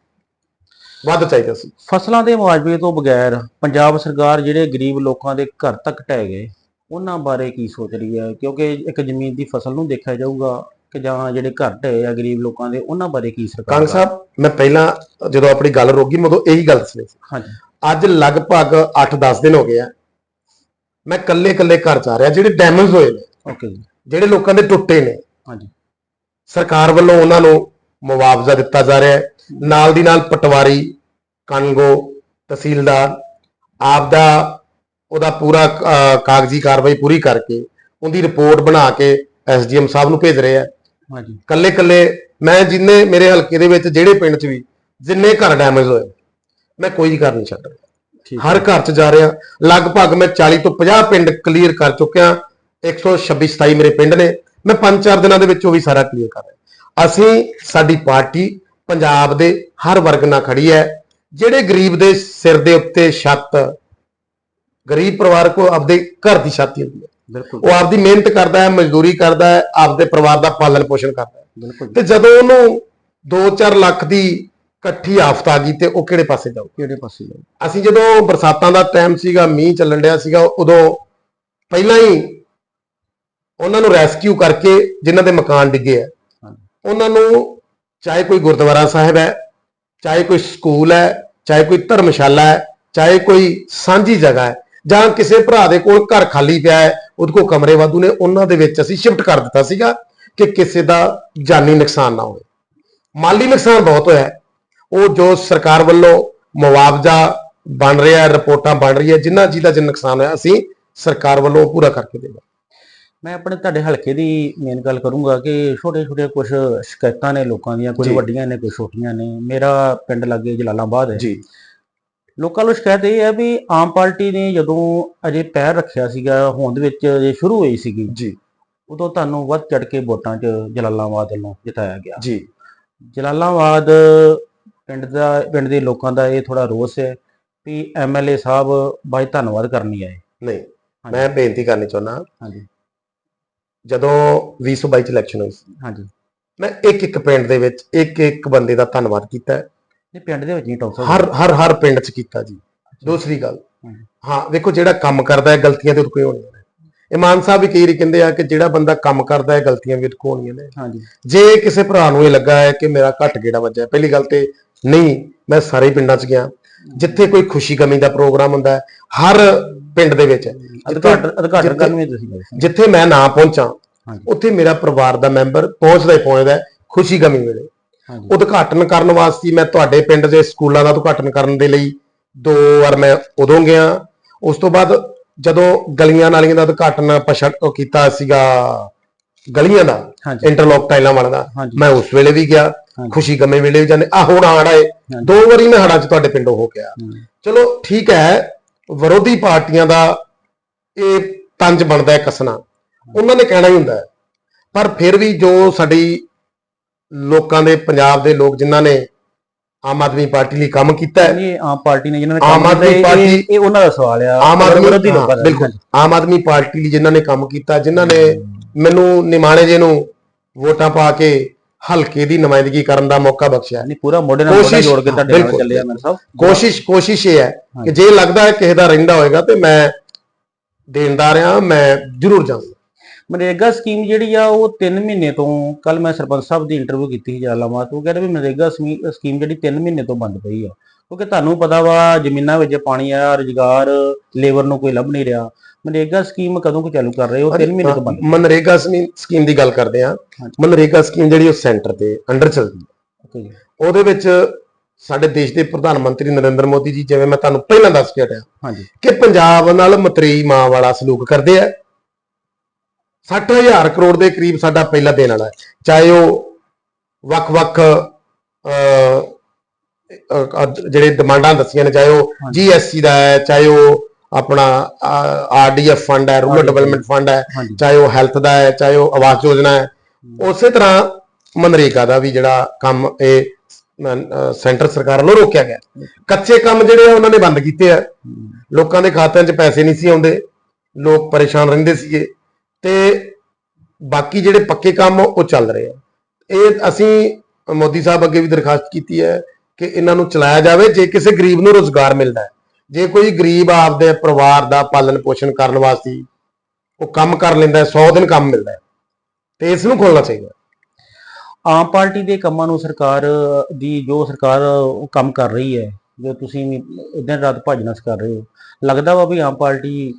ਵੱਧ ਚਾਹੀਦਾ ਸੀ। ਫਸਲਾਂ ਦੇ ਮੁਆਵਜ਼ੇ ਤੋਂ ਬਗੈਰ ਪੰਜਾਬ ਸਰਕਾਰ ਜਿਹੜੇ ਗਰੀਬ ਲੋਕਾਂ ਦੇ ਘਰ ਤੱਕ ਢਹਿ ਗਏ ਉਹਨਾਂ ਬਾਰੇ ਕੀ ਸੋਚ ਰਹੀ ਹੈ? ਕਿਉਂਕਿ ਇੱਕ ਜ਼ਮੀਨ ਦੀ ਫਸਲ ਨੂੰ ਦੇਖਿਆ ਜਾਊਗਾ ਕਿ ਜਾਂ ਜਿਹੜੇ ਘਰ ਢਏ ਆ ਗਰੀਬ ਲੋਕਾਂ ਦੇ ਉਹਨਾਂ ਬਾਰੇ ਕੀ ਸਰਕਾਰ ਕੰਗ ਸਾਹਿਬ ਮੈਂ ਪਹਿਲਾਂ ਜਦੋਂ ਆਪਣੀ ਗੱਲ ਰੋਕੀ ਮੈਂ ਉਦੋਂ ਇਹੀ ਗੱਲ ਸੀ। ਹਾਂਜੀ। ਅੱਜ ਲਗਭਗ 8-10 ਦਿਨ ਹੋ ਗਏ ਆ। ਮੈਂ ਕੱਲੇ-ਕੱਲੇ ਘਰ ਜਾ ਰਿਹਾ ਜਿਹੜੇ ਡੈਮੇਜ ਹੋਏ ਨੇ ਓਕੇ ਜੀ ਜਿਹੜੇ ਲੋਕਾਂ ਦੇ ਟੁੱਟੇ ਨੇ ਹਾਂਜੀ। ਸਰਕਾਰ ਵੱਲੋਂ ਉਹਨਾਂ ਨੂੰ ਮੁਆਵਜ਼ਾ ਦਿੱਤਾ ਜਾ ਰਿਹਾ ਹੈ। ਨਾਲ ਦੀ ਨਾਲ ਪਟਵਾਰੀ ਕਨਗੋ ਤਹਿਸੀਲਦਾਰ ਆਪ ਦਾ ਉਹਦਾ ਪੂਰਾ ਕਾਗਜ਼ੀ ਕਾਰਵਾਈ ਪੂਰੀ ਕਰਕੇ ਉਹਦੀ ਰਿਪੋਰਟ ਬਣਾ ਕੇ ਐਸਡੀਐਮ ਸਾਹਿਬ ਨੂੰ ਭੇਜ ਰਹੇ ਆ। ਹਾਂਜੀ। ਕੱਲੇ ਕੱਲੇ ਮੈਂ ਜਿੰਨੇ ਮੇਰੇ ਹਲਕੇ ਦੇ ਵਿੱਚ ਜਿਹੜੇ ਪਿੰਡ 'ਚ ਵੀ ਜਿੰਨੇ ਘਰ ਡੈਮੇਜ ਹੋਏ ਮੈਂ ਕੋਈ ਘਰ ਨਹੀਂ ਛੱਡ ਰਿਹਾ। ਹਰ ਘਰ 'ਚ ਜਾ ਰਿਹਾ। ਲਗਭਗ ਮੈਂ 40 ਤੋਂ 50 ਪਿੰਡ ਕਲੀਅਰ ਕਰ ਚੁੱਕਿਆ। 126 27 ਮੇਰੇ ਪਿੰਡ ਨੇ। ਮੈਂ 5-4 ਦਿਨਾਂ ਦੇ ਵਿੱਚ ਉਹ ਵੀ ਸਾਰਾ ਕਲੀਅਰ ਕਰ ਰਿਹਾ। ਅਸੀਂ ਸਾਡੀ ਪਾਰਟੀ ਪੰਜਾਬ ਦੇ ਹਰ ਵਰਗ ਨਾਲ ਖੜੀ ਹੈ ਜਿਹੜੇ ਗਰੀਬ ਦੇ ਸਿਰ ਦੇ ਉੱਤੇ ਛੱਤ ਗਰੀਬ ਪਰਿਵਾਰ ਕੋ ਆਪਦੇ ਘਰ ਦੀ ਛੱਤ ਹੁੰਦੀ ਹੈ ਬਿਲਕੁਲ ਉਹ ਆਪਦੀ ਮਿਹਨਤ ਕਰਦਾ ਹੈ ਮਜ਼ਦੂਰੀ ਕਰਦਾ ਹੈ ਆਪਦੇ ਪਰਿਵਾਰ ਦਾ ਪਾਲਣ ਪੋਸ਼ਣ ਕਰਦਾ ਹੈ ਬਿਲਕੁਲ ਤੇ ਜਦੋਂ ਉਹਨੂੰ 2-4 ਲੱਖ ਦੀ ਇਕੱਠੀ ਆਫਤ ਆ ਗਈ ਤੇ ਉਹ ਕਿਹੜੇ ਪਾਸੇ ਜਾਊ ਕਿਹੜੇ ਪਾਸੇ ਜਾਊ? ਅਸੀਂ ਜਦੋਂ ਬਰਸਾਤਾਂ ਦਾ ਟਾਈਮ ਸੀਗਾ ਮੀਂਹ ਚੱਲਣ ਡਿਆ ਸੀਗਾ ਉਦੋਂ ਪਹਿਲਾਂ ਹੀ ਉਹਨਾਂ ਨੂੰ ਰੈਸਕਿਊ ਕਰਕੇ ਜਿਨ੍ਹਾਂ ਦੇ ਮਕਾਨ ਡਿੱਗੇ ਆ। ਉਹਨਾਂ ਨੂੰ ਚਾਹੇ ਕੋਈ ਗੁਰਦੁਆਰਾ ਸਾਹਿਬ ਹੈ, ਚਾਹੇ ਕੋਈ ਸਕੂਲ ਹੈ, ਚਾਹੇ ਕੋਈ ਧਰਮਸ਼ਾਲਾ ਹੈ, ਚਾਹੇ ਕੋਈ ਸਾਂਝੀ ਜਗ੍ਹਾ ਹੈ, ਜਾਂ ਕਿਸੇ ਭਰਾ ਦੇ ਕੋਲ ਘਰ ਖਾਲੀ ਪਿਆ ਹੈ, ਉਹਦੇ ਕੋਲ ਕਮਰੇ ਵਾਧੂ ਨੇ, ਉਹਨਾਂ ਦੇ ਵਿੱਚ ਅਸੀਂ ਸ਼ਿਫਟ ਕਰ ਦਿੱਤਾ ਸੀਗਾ ਕਿ ਕਿਸੇ ਦਾ ਜਾਨੀ ਨੁਕਸਾਨ ਨਾ ਹੋਵੇ। ਮਾਲੀ ਨੁਕਸਾਨ ਬਹੁਤ ਹੋਇਆ ਉਹ ਜੋ ਸਰਕਾਰ ਵੱਲੋਂ ਮੁਆਵਜ਼ਾ ਬਣ ਰਿਹਾ ਰਿਪੋਰਟਾਂ ਬਣ ਰਹੀ ਹੈ ਜਿੰਨਾ ਜਿਹਦਾ ਜਿੰਨਾ ਨੁਕਸਾਨ ਹੋਇਆ, ਅਸੀਂ ਸਰਕਾਰ ਵੱਲੋਂ ਉਹ ਪੂਰਾ ਕਰਕੇ ਦੇਵਾਂਗੇ। ਮੈਂ ਆਪਣੇ ਤੁਹਾਡੇ ਹਲਕੇ ਦੀ ਮੇਨ ਗੱਲ ਕਰੂੰਗਾ ਕਿ ਛੋਟੇ ਛੋਟੇ ਕੁਝ ਸ਼ਿਕਾਇਤਾਂ ਨੇ ਲੋਕਾਂ ਦੀਆਂ ਕੁਝ। ਵੱਡੀਆਂ ਨੇ ਕੁਝ ਛੋਟੀਆਂ ਨੇ। ਮੇਰਾ ਪਿੰਡ ਲੱਗੇ ਜਲਾਲਾਬਾਦ ਹੈ। ਜੀ। ਲੋਕਾਂ ਨੂੰ ਸ਼ਿਕਾਇਤ ਇਹ ਹੈ ਵੀ ਆਮ ਪਾਰਟੀ ਨੇ ਜਦੋਂ ਅਜੇ ਪੈਰ ਰੱਖਿਆ ਸੀਗਾ ਹੋਂਦ ਵਿੱਚ ਜੇ ਸ਼ੁਰੂ ਹੋਈ ਸੀਗੀ ਜੀ। ਉਦੋਂ ਤੁਹਾਨੂੰ ਵੱਧ ਚੜ ਕੇ ਵੋਟਾਂ 'ਚ ਜਲਾਲਾਬਾਦ ਵੱਲੋਂ ਜਿਤਾਇਆ ਗਿਆ। ਜੀ। ਜਲਾਲਾਬਾਦ ਪਿੰਡ ਦਾ ਪਿੰਡ ਦੇ ਲੋਕਾਂ ਦਾ ਇਹ ਥੋੜਾ ਰੋਸ ਹੈ ਵੀ ਐਮਐਲਏ ਸਾਹਿਬ ਬਾਈ ਧੰਨਵਾਦ ਕਰਨੀ ਆਏ। ਨਹੀਂ ਮੈਂ ਬੇਨਤੀ ਕਰਨੀ ਚਾਹੁੰਦਾ ਹਾਂਜੀ। ਜਦੋਂ 2022 ਚ ਇਲੈਕਸ਼ਨ ਹੋਈ ਸੀ। ਹਾਂਜੀ। ਮੈਂ ਇੱਕ ਇੱਕ ਪਿੰਡ ਦੇ ਵਿੱਚ ਇੱਕ ਇੱਕ ਬੰਦੇ ਦਾ ਧੰਨਵਾਦ ਕੀਤਾ। ਹੈ। ਇਹ ਪਿੰਡ ਦੇ ਵਿੱਚ ਨਹੀਂ ਟੌਪ ਹਰ ਹਰ ਹਰ ਪਿੰਡ ਚ ਕੀਤਾ ਜੀ। ਦੂਸਰੀ ਗੱਲ ਹਾਂਜੀ। ਹਾਂ ਵੇਖੋ ਜਿਹੜਾ ਕੰਮ ਕਰਦਾ ਹੈ ਗਲਤੀਆਂ ਤੇ ਉਹਦੇ ਕੋਈ ਹੋਣੀਆਂ ਨੇ ਇਮਾਨ ਸਾਹਿਬ ਵੀ ਕਈ ਵਾਰੀ ਕਹਿੰਦੇ ਆ ਕਿ ਜਿਹੜਾ ਬੰਦਾ ਕੰਮ ਕਰਦਾ ਹੈ ਗਲਤੀਆਂ ਵੀ ਉਹਦੇ ਕੋਲ ਹੋਣੀਆਂ ਨੇ। ਹਾਂਜੀ। ਜੇ ਕਿਸੇ ਭਰਾ ਨੂੰ ਇਹ ਲੱਗਾ ਹੈ ਕਿ ਮੇਰਾ ਘੱਟ ਗੇੜਾ ਵੱਜਿਆ ਪਹਿਲੀ ਗੱਲ ਤੇ ਨਹੀਂ ਮੈਂ ਸਾਰੇ ਪਿੰਡਾਂ 'ਚ ਗਿਆ। ਜਿੱਥੇ ਕੋਈ ਖੁਸ਼ੀ ਗਮੀ ਦਾ ਪ੍ਰੋਗਰਾਮ ਹੁੰਦਾ ਹਰ ਪਿੰਡ ਦੇ ਵਿੱਚ ਜਿੱਥੇ- ਕਰਨ ਤੁਸੀਂ ਮੈਂ ਨਾ ਪਹੁੰਚਾਂ। ਉੱਥੇ ਮੇਰਾ ਪਰਿਵਾਰ ਦਾ ਮੈਂਬਰ ਪਹੁੰਚਦਾ ਹੀ ਪਹੁੰਚਦਾ ਖੁਸ਼ੀ ਗਮੀ ਵੇਲੇ। ਉਦਘਾਟਨ ਕਰਨ ਵਾਸਤੇ ਮੈਂ ਤੁਹਾਡੇ ਪਿੰਡ ਦੇ ਸਕੂਲਾਂ ਦਾ ਉਦਘਾਟਨ ਕਰਨ ਦੇ ਲਈ ਦੋ ਵਾਰ ਮੈਂ ਉਦੋਂ ਗਿਆ। ਉਸ ਤੋਂ ਬਾਅਦ ਜਦੋਂ ਗਲੀਆਂ ਨਾਲੀਆਂ ਦਾ ਉਦਘਾਟਨ ਉਹ ਕੀਤਾ ਸੀਗਾ ਗਲੀਆਂ ਦਾ ਇੰਟਰਲੌਕ ਟਾਈਲਾਂ ਵਾਲਾ ਮੈਂ ਉਸ ਵੇਲੇ ਵੀ ਗਿਆ। ਖੁਸ਼ੀ ਗਮੇ ਵੇਲੇ ਵੀ ਜਾਂਦੇ। ਆ ਹੁਣ ਹੜ ਆਏ। ਦੋ ਵਾਰੀ ਮੈਂ ਹੜਾਂ 'ਚ ਤੁਹਾਡੇ ਪਿੰਡੋਂ ਹੋ ਗਿਆ ਚਲੋ ਠੀਕ ਹੈ। ਵਿਰੋਧੀ ਪਾਰਟੀਆਂ ਦਾ ਇਹ ਤੰਜ ਬਣਦਾ ਹੈ ਕਸਣਾ। ਉਹਨਾਂ ਨੇ ਕਹਿਣਾ ਹੀ ਹੁੰਦਾ ਹੈ। ਪਰ ਫਿਰ ਵੀ ਜੋ ਸਾਡੀ ਲੋਕਾਂ ਦੇ ਪੰਜਾਬ ਦੇ ਲੋਕ ਜਿਨ੍ਹਾਂ ਨੇ ਆਮ ਆਦਮੀ ਪਾਰਟੀ ਲਈ ਕੰਮ ਕੀਤਾ ਹੈ। ਨਹੀਂ, ਆਮ ਪਾਰਟੀ ਨੇ ਜਿਨ੍ਹਾਂ ਨੇ ਆਮ ਕੰਮ ਆਦਮੀ ਕੀਤਾ, ਇਹ- ਪਾਰਟੀ- ਇਹ- ਉਹਨਾਂ ਦਾ ਸਵਾਲ ਆ। ਆਮ ਆਦਮੀ ਵਿਰੋਧੀ ਹਾਂ, ਲੋਕਾਂ ਦਾ। ਬਿਲਕੁਲ। ਆਮ ਆਦਮੀ ਪਾਰਟੀ ਲਈ ਜਿਨ੍ਹਾਂ ਨੇ ਕੰਮ ਕੀਤਾ ਜਿਨ੍ਹਾਂ ਨੇ ਮੈਨੂੰ ਨਿਮਾਣੇ ਜੇ ਨੂੰ ਵੋਟਾਂ ਪਾ ਕੇ ਹਲਕੇ ਦੀ ਨੁਮਾਇੰਦਗੀ ਕਰਨ ਦਾ ਮੌਕਾ ਬਖਸ਼ਿਆ। ਨਹੀਂ ਪੂਰਾ ਮੋਢੇ ਨਾਲ ਮੋਢਾ ਜੋੜ ਕੇ ਤੁਹਾਡੇ ਨਾਲ ਚੱਲਿਆ ਮੇਰੇ ਸਾਹਿਬ ਕੋਸ਼ਿਸ਼ ਕੋਸ਼ਿਸ਼ ਇਹ ਹੈ ਕਿ ਜੇ ਲੱਗਦਾ ਹੈ ਕਿਸੇ ਦਾ ਰਹਿੰਦਾ ਹੋਏਗਾ ਤੇ ਮੈਂ ਦੇਣਦਾਰ ਆ ਮੈਂ ਜ਼ਰੂਰ ਜਾਊਂਗਾ। ਮਨਰੇਗਾ ਸਕੀਮ ਜਿਹੜੀ ਆ ਉਹ 3 ਮਹੀਨੇ ਤੋਂ ਕੱਲ ਮੈਂ ਸਰਪੰਚ ਸਾਹਿਬ ਦੀ ਇੰਟਰਵਿਊ ਕੀਤੀ ਜਲਾਲਾਬਾਦ ਉਹ ਕਹਿੰਦੇ ਵੀ ਮਨਰੇਗਾ ਸਕੀਮ ਜਿਹੜੀ 3 ਮਹੀਨੇ ਤੋਂ ਬੰਦ ਪਈ ਆ। ਕਿਉਂਕਿ ਤੁਹਾਨੂੰ ਪਤਾ ਵਾ ਜ਼ਮੀਨਾਂ ਵਿੱਚ ਪਾਣੀ ਆ ਰੁਜ਼ਗਾਰ ਲੇਬਰ ਨੂੰ ਕੋਈ ਲੱਭ ਨਹੀਂ ਰਿਹਾ। ਮਨਰੇਗਾ ਸਕੀਮ ਕਦੋਂ ਕੁ ਚਾਲੂ ਕਰ ਰਹੇ ਹੋ? 3 ਮਹੀਨੇ ਤੋਂ ਬੰਦ ਮਨਰੇਗਾ ਸਕੀਮ ਦੀ ਗੱਲ ਕਰਦੇ ਆ। ਮਨਰੇਗਾ ਸਕੀਮ ਜਿਹੜੀ ਉਹ ਸੈਂਟਰ ਤੇ ਅੰਡਰ ਚੱਲਦੀ ਹੈ। ਉਹਦੇ ਵਿੱਚ ਸਾਡੇ ਦੇਸ਼ ਦੇ ਪ੍ਰਧਾਨ ਮੰਤਰੀ ਨਰਿੰਦਰ ਮੋਦੀ ਜੀ ਜਿਵੇਂ ਮੈਂ ਤੁਹਾਨੂੰ ਪਹਿਲਾਂ ਦੱਸ ਕੇ ਹਟਿਆ ਹਾਂਜੀ। ਕਿ ਪੰਜਾਬ ਨਾਲ ਮਤਰੇਈ ਮਾਂ ਵਾਲਾ ਸਲੂਕ ਕਰਦੇ ਆ। 60000 ਕਰੋੜ ਦੇ ਕਰੀਬ ਸਾਡਾ ਪਹਿਲਾ ਦੇਣ ਵਾਲਾ ਹੈ। ਚਾਹੇ ਉਹ ਵੱਖ-ਵੱਖ ਜਿਹੜੇ ਡਿਮਾਂਡਾਂ ਦੱਸੀਆਂ ਨੇ ਚਾਹੇ ਉਹ। ਜੀਐਸਟੀ ਦਾ ਹੈ ਚਾਹੇ ਉਹ ਆਪਣਾ ਆਰਡੀਐਫ ਫੰਡ ਹੈ ਰੂਰਲ ਡਿਵੈਲਪਮੈਂਟ ਫੰਡ ਹੈ ਚਾਹੇ ਉਹ ਹੈਲਥ ਦਾ ਹੈ ਚਾਹੇ ਉਹ ਆਵਾਸ ਯੋਜਨਾ ਹੈ ਉਸੇ ਤਰ੍ਹਾਂ ਮਨਰੇਗਾ ਦਾ ਵੀ ਜਿਹੜਾ ਕੰਮ ਇਹ ਸੈਂਟਰ ਸਰਕਾਰ ਵੱਲੋਂ ਰੋਕਿਆ ਗਿਆ। ਕੱਚੇ ਕੰਮ ਜਿਹੜੇ ਆ ਉਹਨਾਂ ਨੇ ਬੰਦ ਕੀਤੇ ਆ। ਲੋਕਾਂ ਦੇ ਖਾਤਿਆਂ 'ਚ ਪੈਸੇ ਨਹੀਂ ਸੀ ਆਉਂਦੇ। ਲੋਕ ਪਰੇਸ਼ਾਨ ਰਹਿੰਦੇ ਸੀਗੇ। ਤੇ ਬਾਕੀ ਜਿਹੜੇ ਪੱਕੇ ਕੰਮ ਉਹ ਚੱਲ ਰਹੇ ਆ। ਇਹ ਅਸੀਂ ਮੋਦੀ ਸਾਹਿਬ ਅੱਗੇ ਵੀ ਦਰਖਾਸਤ ਕੀਤੀ ਹੈ ਕਿ ਇਹਨਾਂ ਨੂੰ ਚਲਾਇਆ ਜਾਵੇ ਜੇ ਕਿਸੇ ਗਰੀਬ ਨੂੰ ਰੋਜ਼ਗਾਰ ਮਿਲਦਾ ਹੈ। ਜੇ ਕੋਈ ਗਰੀਬ ਆਪਦੇ ਪਰਿਵਾਰ ਦਾ ਪਾਲਣ ਪੋਸ਼ਣ ਕਰਨ ਵਾਸਤੇ ਉਹ ਕੰਮ ਕਰ ਲੈਂਦਾ ਹੈ 100 ਦਿਨ ਕੰਮ ਮਿਲਦਾ ਤੇ ਇਸ ਨੂੰ ਖੋਲਣਾ ਚਾਹੀਦਾ ਆਮ ਪਾਰਟੀ ਦੇ ਕੰਮਾਂ ਨੂੰ ਸਰਕਾਰ ਦੀ ਜੋ ਸਰਕਾਰ ਉਹ ਕੰਮ ਕਰ ਰਹੀ ਹੈ ਜੋ ਤੁਸੀਂ ਦਿਨ ਰਾਤ ਭੱਜ ਨਸ ਕਰ ਰਹੇ ਹੋ ਲੱਗਦਾ ਵਾ ਵੀ ਆਮ ਪਾਰਟੀ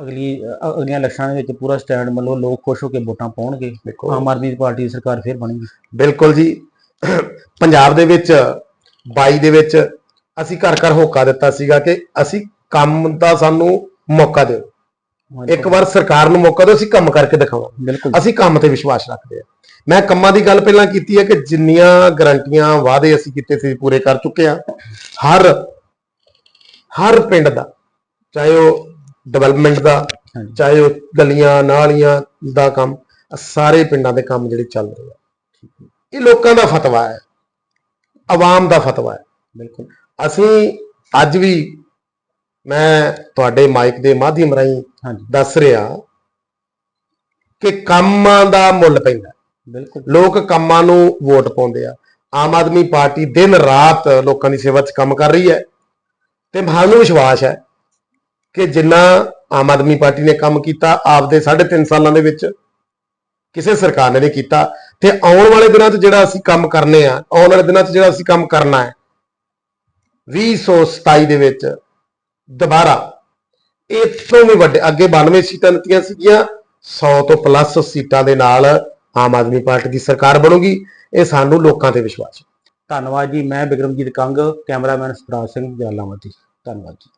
ਅਗਲੀ ਅਗਲੀਆਂ ਇਲੈਕਸ਼ਨਾਂ ਦੇ ਵਿੱਚ ਪੂਰਾ ਸਟੈਂਡ ਮਤਲਬ ਲੋਕ ਖੁਸ਼ ਹੋ ਕੇ ਵੋਟਾਂ ਪਾਉਣਗੇ ਦੇਖੋ। ਆਮ ਆਦਮੀ ਪਾਰਟੀ ਦੀ ਸਰਕਾਰ ਫੇਰ ਬਣੇਗੀ। ਬਿਲਕੁਲ ਜੀ। ਪੰਜਾਬ ਦੇ ਵਿੱਚ 22 ਦੇ ਵਿੱਚ ਅਸੀਂ ਘਰ ਘਰ ਹੋਕਾ ਦਿੱਤਾ ਸੀਗਾ ਕਿ ਅਸੀਂ ਕੰਮ ਦਾ ਸਾਨੂੰ ਮੌਕਾ ਦਿਓ। ਇੱਕ ਵਾਰ ਸਰਕਾਰ ਨੂੰ ਮੌਕਾ ਦਿਓ ਅਸੀਂ ਕੰਮ ਕਰਕੇ ਬਿਲਕੁਲ। ਅਸੀਂ ਕੰਮ ਤੇ ਵਿਸ਼ਵਾਸ ਰੱਖਦੇ ਹਾਂ। ਮੈਂ ਕੰਮਾਂ ਦੀ ਗੱਲ ਪਹਿਲਾਂ ਕੀਤੀ ਹੈ ਕਿ ਜਿੰਨੀਆਂ ਗਰੰਟੀਆਂ ਵਾਅਦੇ ਅਸੀਂ ਕੀਤੇ ਸੀ ਪੂਰੇ ਕਰ ਚੁੱਕੇ ਹਾਂ। ਹਰ ਹਰ ਪਿੰਡ ਦਾ ਚਾਹੇ ਉਹ ਡਿਵੈਲਪਮੈਂਟ ਦਾ। ਚਾਹੇ ਉਹ ਗਲੀਆਂ ਨਾਲੀਆਂ ਦਾ ਕੰਮ ਸਾਰੇ ਪਿੰਡਾਂ ਦੇ ਕੰਮ ਜਿਹੜੇ ਚੱਲ ਰਹੇ ਆ। ਇਹ ਲੋਕਾਂ ਦਾ ਫਤਵਾ ਹੈ। ਆਵਾਮ ਦਾ ਫਤਵਾ ਹੈ। ਬਿਲਕੁਲ। ਅਸੀਂ ਅੱਜ ਵੀ ਮੈਂ ਤੁਹਾਡੇ ਮਾਈਕ ਦੇ ਮਾਧਿਅਮ ਰਾਹੀਂ ਦੱਸ ਰਿਹਾ ਕਿ ਕੰਮਾਂ ਦਾ ਮੁੱਲ ਪੈਂਦਾ। ਬਿਲਕੁਲ। ਲੋਕ ਕੰਮਾਂ ਨੂੰ ਵੋਟ ਪਾਉਂਦੇ ਆ। ਆਮ ਆਦਮੀ ਪਾਰਟੀ ਦਿਨ ਰਾਤ ਲੋਕਾਂ ਦੀ ਸੇਵਾ 'ਚ ਕੰਮ ਕਰ ਰਹੀ ਹੈ ਤੇ ਸਾਨੂੰ ਵਿਸ਼ਵਾਸ ਹੈ ਕਿ ਜਿੰਨਾ ਆਮ ਆਦਮੀ ਪਾਰਟੀ ਨੇ ਕੰਮ ਕੀਤਾ ਆਪਦੇ 3.5 ਸਾਲਾਂ ਦੇ ਵਿੱਚ ਕਿਸੇ ਸਰਕਾਰ ਨੇ ਨਹੀਂ ਕੀਤਾ ਤੇ ਆਉਣ ਵਾਲੇ ਦਿਨਾਂ 'ਚ ਜਿਹੜਾ ਅਸੀਂ ਕੰਮ ਕਰਨੇ ਆ ਆਉਣ ਵਾਲੇ ਦਿਨਾਂ 'ਚ ਜਿਹੜਾ ਅਸੀਂ ਕੰਮ ਕਰਨਾ ਹੈ 2027 ਦੇ ਵਿੱਚ ਦੁਬਾਰਾ ਇਹ ਤੋਂ ਵੀ ਵੱਡੇ, ਅੱਗੇ 92 ਸੀਟਾਂ ਦਿੱਤੀਆਂ ਸੀਗੀਆਂ 100 ਤੋਂ ਪਲੱਸ ਸੀਟਾਂ ਦੇ ਨਾਲ ਆਮ ਆਦਮੀ ਪਾਰਟੀ ਦੀ ਸਰਕਾਰ ਬਣੂਗੀ, ਇਹ ਸਾਨੂੰ ਲੋਕਾਂ ਤੇ ਵਿਸ਼ਵਾਸ ਹੈ। ਧੰਨਵਾਦ ਜੀ, ਮੈਂ ਬਿਕਰਮਜੀਤ ਕੰਗ, ਕੈਮਰਾਮੈਨ ਸਤਰਾਜ ਸਿੰਘ, ਜਲਾਲਾਬਾਦ ਜੀ। ਧੰਨਵਾਦ ਜੀ।